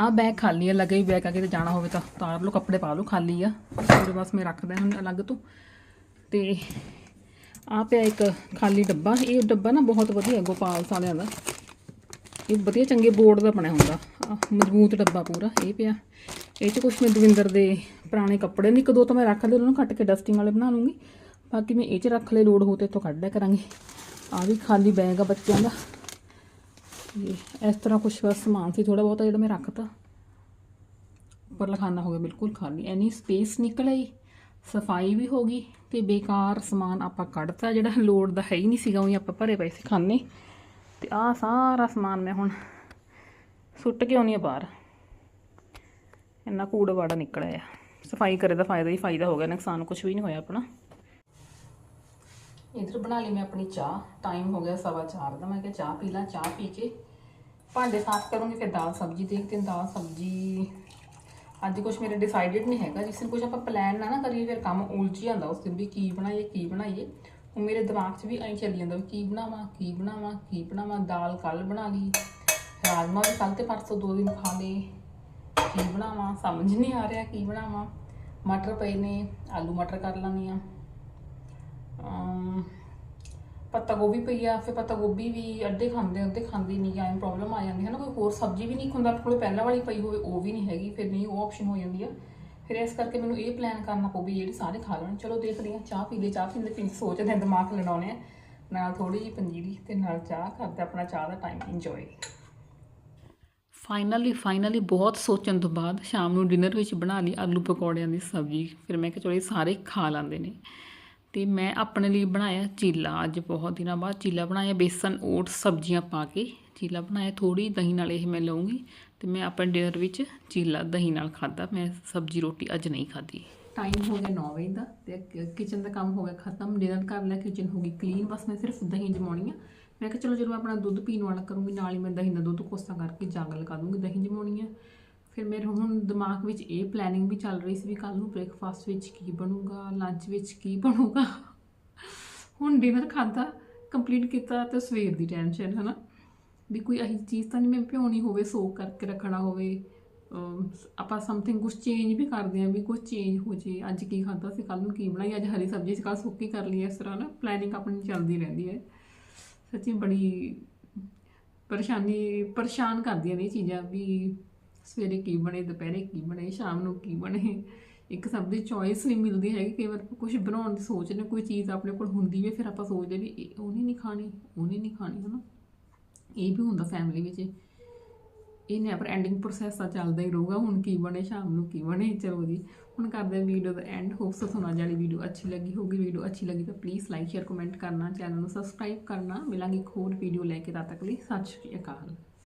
ਆ ਬੈਗ ਖਾਲੀ ਆ, ਲੱਗੇ ਵੀ ਬੈਗ ਆ, ਕਿਤੇ ਜਾਣਾ ਹੋਵੇ ਤਾਂ ਤਾਰ ਲਓ, ਕੱਪੜੇ ਪਾ ਲਓ, ਖਾਲੀ ਆ। ਫਿਰ ਬਸ ਮੈਂ ਰੱਖਦਾ ਹੁਣ ਅਲੱਗ ਤੋਂ। ਤੇ ਆ ਪਿਆ ਇੱਕ ਖਾਲੀ ਡੱਬਾ, ਇਹ ਡੱਬਾ ਨਾ ਬਹੁਤ ਵਧੀਆ, ਗੋਪਾਲ ਸਾਲਿਆਂ ਦਾ। ਇਹ ਵਧੀਆ ਚੰਗੇ ਬੋਰਡ ਦਾ ਬਣਿਆ ਹੁੰਦਾ। ਮਜ਼ਬੂਤ ਡੱਬਾ ਪੂਰਾ, ਇਹ ਪਿਆ। ਇਹ ਚ ਕੁਝ ਮੈਂ ਦਵਿੰਦਰ ਦੇ ਪੁਰਾਣੇ ਕੱਪੜੇ ਨੇ, ਇੱਕ ਦੋ ਤਾਂ ਮੈਂ ਰੱਖ ਲਏ, ਉਹਨਾਂ ਨੂੰ ਕੱਟ ਕੇ ਡਸਟਿੰਗ ਵਾਲੇ ਬਣਾ ਲੂੰਗੀ। ਬਾਕੀ ਮੈਂ ਇਹ ਚ ਰੱਖ ਲਏ, ਲੋੜ ਹੋ ਤੇ ਇੱਥੋਂ ਕੱਢ ਲਿਆ ਕਰਾਂਗੇ। ਆ ਵੀ ਖਾਲੀ ਬੈਗ ਆ ਬੱਚਿਆਂ ਦਾ। ਇਹ ਇਸ ਤਰ੍ਹਾਂ ਕੁਝ ਬਸ ਸਮਾਨ ਸੀ ਥੋੜਾ ਬਹੁਤਾ ਜਿਹੜਾ ਮੈਂ ਰੱਖਤਾ। ਉੱਪਰ ਲਖਾਨਾ ਹੋ ਗਿਆ ਬਿਲਕੁਲ ਖਾਲੀ। ਐਨੀ ਸਪੇਸ ਨਿਕਲ ਆਈ, ਸਫ਼ਾਈ ਵੀ ਹੋ ਗਈ ਤੇ ਬੇਕਾਰ ਸਮਾਨ ਆਪਾਂ ਕੱਢਤਾ, ਜਿਹੜਾ ਲੋੜ ਦਾ ਹੈ ਹੀ ਨਹੀਂ ਸੀਗਾ, ਉਹੀ ਆਪਾਂ ਭਰੇ ਪਏ ਸੀ ਖਾਨੇ। ਤੇ ਆਹ ਸਾਰਾ ਸਮਾਨ ਮੈਂ ਹੁਣ ਸੁੱਟ ਕੇ ਆਉਣੀ ਆ ਬਾਹਰ। ਇੰਨਾ ਕੂੜਾ ਵਾੜਾ ਨਿਕਲਿਆ ਆ। ਸਫ਼ਾਈ ਕਰੇ ਦਾ ਫਾਇਦਾ ਹੀ ਫਾਇਦਾ ਹੋ ਗਿਆ, ਨੁਕਸਾਨ ਕੁਝ ਵੀ ਨਹੀਂ ਹੋਇਆ ਆਪਣਾ। ਇਧਰ ਬਣਾ ਲਈ ਮੈਂ ਆਪਣੀ ਚਾਹ ਟਾਈਮ ਹੋ ਗਿਆ ਸਵਾ ਚਾਰ ਦਾ। ਮੈਂ ਕਿਹਾ ਚਾਹ ਪੀ ਲਾਂ, ਚਾਹ ਪੀ ਕੇ ਭਾਂਡੇ ਸਾਫ਼ ਕਰੂੰਗੀ, ਫਿਰ ਦਾਲ ਸਬਜ਼ੀ ਦੇਖਦੇ ਹਾਂ। ਦਾਲ ਸਬਜ਼ੀ ਅੱਜ ਕੁਝ ਮੇਰੇ ਡਿਸਾਈਡਡ ਨਹੀਂ ਹੈਗਾ। ਜਿਸ ਦਿਨ ਕੁਝ ਆਪਾਂ ਪਲਾਨ ਨਾ ਨਾ ਕਰੀਏ, ਫਿਰ ਕੰਮ ਉਲਝ ਜਾਂਦਾ ਉਸ ਦਿਨ ਵੀ ਕੀ ਬਣਾਈਏ ਕੀ ਬਣਾਈਏ। ਉਹ ਮੇਰੇ ਦਿਮਾਗ 'ਚ ਵੀ ਐਂ ਚੱਲੀ ਜਾਂਦਾ ਵੀ ਕੀ ਬਣਾਵਾਂ ਕੀ ਬਣਾਵਾਂ ਕੀ ਬਣਾਵਾਂ ਦਾਲ ਕੱਲ ਬਣਾ ਲਈ ਰਾਜਮਾ ਵੀ ਕੱਲ ਤੇ ਪਰਸੋਂ ਦੋ ਦਿਨ ਖਾ ਲਏ ਕੀ ਬਣਾਵਾਂ ਸਮਝ ਨਹੀਂ ਆ ਰਿਹਾ ਕੀ ਬਣਾਵਾਂ। ਮਟਰ ਪਏ ਨੇ ਆਲੂ ਮਟਰ ਕਰ ਲਾਂਗੀ ਆ ਪੱਤਾ ਗੋਭੀ ਪਈ ਆ ਫਿਰ ਪੱਤਾ ਗੋਭੀ ਵੀ ਅੱਧੇ ਖਾਂਦੇ ਆ, ਅੱਧੇ ਖਾਂਦੀ ਨਹੀਂ ਐਂ ਪ੍ਰੋਬਲਮ ਆ ਜਾਂਦੀ ਹੈ ਨਾ ਕੋਈ ਹੋਰ ਸਬਜ਼ੀ ਵੀ ਨਹੀਂ ਹੁੰਦਾ ਆਪਣੇ ਕੋਲ ਪਹਿਲਾਂ ਵਾਲੀ ਪਈ ਹੋਵੇ ਉਹ ਵੀ ਨਹੀਂ ਹੈਗੀ ਫਿਰ ਨਹੀਂ ਉਹ ਆਪਸ਼ਨ ਹੋ ਜਾਂਦੀ ਆ। ਫਿਰ ਇਸ ਕਰਕੇ ਮੈਨੂੰ ਇਹ ਪਲਾਨ ਕਰਨਾ ਪਊ ਵੀ ਜਿਹੜੀ ਸਾਰੇ ਖਾ ਲੈਣ। ਚਲੋ ਦੇਖਦੇ ਹਾਂ, ਚਾਹ ਪੀ ਲਈ ਚਾਹ ਪੀਂਦੇ ਪੀਂਦੇ ਸੋਚਦੇ ਹਾਂ, ਦਿਮਾਗ ਲੜਾਉਣੇ ਆ ਨਾਲ ਥੋੜੀ ਜਿਹੀ ਪੰਜੀਰੀ ਤੇ ਨਾਲ ਚਾਹ ਕਰਦੇ ਆਪਣਾ ਚਾਹ ਦਾ ਟਾਈਮ ਇੰਜੋਏ ਫਾਈਨਲੀ ਫਾਈਨਲੀ ਬਹੁਤ ਸੋਚਣ ਤੋਂ ਬਾਅਦ ਸ਼ਾਮ ਨੂੰ ਡਿਨਰ ਵਿੱਚ ਬਣਾ ਲਈ ਆਲੂ ਪਕੌੜਿਆਂ ਦੀ ਸਬਜ਼ੀ। ਫਿਰ ਮੈਂ ਕਿਹਾ ਚਲੋ ਇਹ ਸਾਰੇ ਖਾ ਲੈਂਦੇ ਨੇ। ਤੇ ਮੈਂ ਆਪਣੇ ਲਈ ਬਣਾਇਆ ਚੀਲਾ। ਅੱਜ ਬਹੁਤ ਦਿਨਾਂ ਬਾਅਦ ਚੀਲਾ ਬਣਾਇਆ, ਬੇਸਨ ਓਟ ਸਬਜ਼ੀਆਂ ਪਾ ਕੇ। ਚੀਲਾ ਬਣਾਇਆ ਥੋੜੀ ਦਹੀਂ ਨਾਲ ਇਹ ਮੈਂ ਲਵਾਂਗੀ ਤੇ ਮੈਂ ਆਪਣੇ ਡਿਨਰ ਵਿੱਚ ਚੀਲਾ ਦਹੀਂ ਨਾਲ ਖਾਦਾ ਮੈਂ ਸਬਜ਼ੀ ਰੋਟੀ ਅੱਜ ਨਹੀਂ ਖਾਦੀ ਟਾਈਮ ਹੋ ਗਿਆ 9 ਵਜੇ ਦਾ ਤੇ ਕਿਚਨ ਦਾ ਕੰਮ ਹੋ ਗਿਆ ਖਤਮ। ਡਿਨਰ ਕਰ ਲਿਆ ਕਿਚਨ ਹੋ ਗਈ ਕਲੀਨ ਬਸ ਮੈਂ ਸਿਰਫ ਦਹੀਂ ਜਮਾਉਣੀ ਆ। ਮੈਂ ਕਿਹਾ ਚਲੋ ਜਦੋਂ ਮੈਂ ਆਪਣਾ ਦੁੱਧ ਪੀਣ ਵਾਲਾ ਕਰੂੰਗੀ, ਨਾਲ ਹੀ ਮੈਂ ਦਹੀਂ ਦਾ ਦੁੱਧ ਕੋਸਾ ਕਰਕੇ ਜੱਗ ਲਗਾ ਦੂੰਗੀ, ਦਹੀਂ ਜਮਾਉਣੀ ਆ। ਫਿਰ ਮੇਰੇ ਹੁਣ ਦਿਮਾਗ ਵਿੱਚ ਇਹ ਪਲੈਨਿੰਗ ਵੀ ਚੱਲ ਰਹੀ ਸੀ ਵੀ ਕੱਲ ਨੂੰ ਬ੍ਰੇਕਫਾਸਟ ਵਿੱਚ ਕੀ ਬਣੂਗਾ ਲੰਚ ਵਿੱਚ ਕੀ ਬਣੂਗਾ। ਹੁਣ ਡਿਨਰ ਖਾਦਾ ਕੰਪਲੀਟ ਕੀਤਾ ਤੇ ਸਵੇਰ ਦੀ ਟੈਨਸ਼ਨ ਹੈ ਨਾ। ਵੀ ਕੋਈ ਅਹੀ ਚੀਜ਼ ਤਾਂ ਨਹੀਂ ਮੈਂ ਭਿਉਣੀ ਹੋਵੇ ਸੋਕ ਕਰਕੇ ਰੱਖਣਾ ਹੋਵੇ। ਆਪਾਂ ਸਮਥਿੰਗ ਕੁਝ ਚੇਂਜ ਵੀ ਕਰਦੇ ਆਂ ਵੀ ਕੁਝ ਚੇਂਜ ਹੋ ਜੇ। ਅੱਜ ਕੀ ਖਾਦਾ ਸੀ ਕੱਲ ਨੂੰ ਕੀ ਬਣਾਈ, ਅੱਜ ਹਰੀ ਸਬਜ਼ੀ ਸੀ ਕੱਲ ਸੁੱਕੀ ਕਰ ਲਈ ਇਸ ਤਰ੍ਹਾਂ ਨਾ ਪਲੈਨਿੰਗ ਆਪਣੀ ਚੱਲਦੀ ਰਹਿੰਦੀ ਹੈ। ਸੱਚੀ ਬੜੀ ਪਰੇਸ਼ਾਨੀ, ਪਰੇਸ਼ਾਨ ਕਰਦੀਆਂ ਨੇ ਇਹ ਚੀਜ਼ਾਂ ਵੀ ਸਵੇਰੇ ਕੀ ਬਣੇ, ਦੁਪਹਿਰੇ ਕੀ ਬਣੇ, ਸ਼ਾਮ ਨੂੰ ਕੀ ਬਣੇ। ਇੱਕ ਸਭ ਦੀ ਚੋਇਸ ਨਹੀਂ ਮਿਲਦੀ ਹੈਗੀ। ਕਈ ਵਾਰ ਕੁਝ ਬਣਾਉਣ ਦੀ ਸੋਚਦੇ ਕੋਈ ਚੀਜ਼ ਆਪਣੇ ਕੋਲ ਹੁੰਦੀ ਵੇ ਫਿਰ ਆਪਾਂ ਸੋਚਦੇ ਵੀ ਇਹ, ਉਹਨੇ ਨਹੀਂ ਖਾਣੀ, ਉਹਨੇ ਨਹੀਂ ਖਾਣੀ, ਹਨਾ? ਇਹ ਵੀ ਹੁੰਦਾ ਫੈਮਿਲੀ ਵਿੱਚ। ਇਹ ਨੈਵਰ ਐਂਡਿੰਗ ਪ੍ਰੋਸੈਸ ਆ ਚੱਲਦਾ ਹੀ ਰਹੂਗਾ। ਹੁਣ ਕੀ ਬਣੇ, ਸ਼ਾਮ ਨੂੰ ਕੀ ਬਣੇ, ਚਲੋ ਜੀ। ਹੁਣ ਕਰਦੇ ਵੀਡੀਓ ਦਾ ਐਂਡ ਹੋਪਸ ਤੁਹਾਨੂੰ ਅੱਜ ਵੀਡੀਓ ਅੱਛੀ ਲੱਗੀ ਹੋਗੀ ਵੀਡੀਓ ਅੱਛੀ ਲੱਗੀ ਤਾਂ ਪਲੀਜ਼ ਲਾਈਕ ਸ਼ੇਅਰ ਕਮੈਂਟ ਕਰਨਾ। ਚੈਨਲ ਨੂੰ ਸਬਸਕ੍ਰਾਈਬ ਕਰਨਾ। ਮਿਲਾਂਗੇ ਇੱਕ ਹੋਰ ਵੀਡੀਓ ਲੈ ਕੇ ਤਦ ਤੱਕ ਲਈ। ਸਤਿ ਸ਼੍ਰੀ ਅਕਾਲ।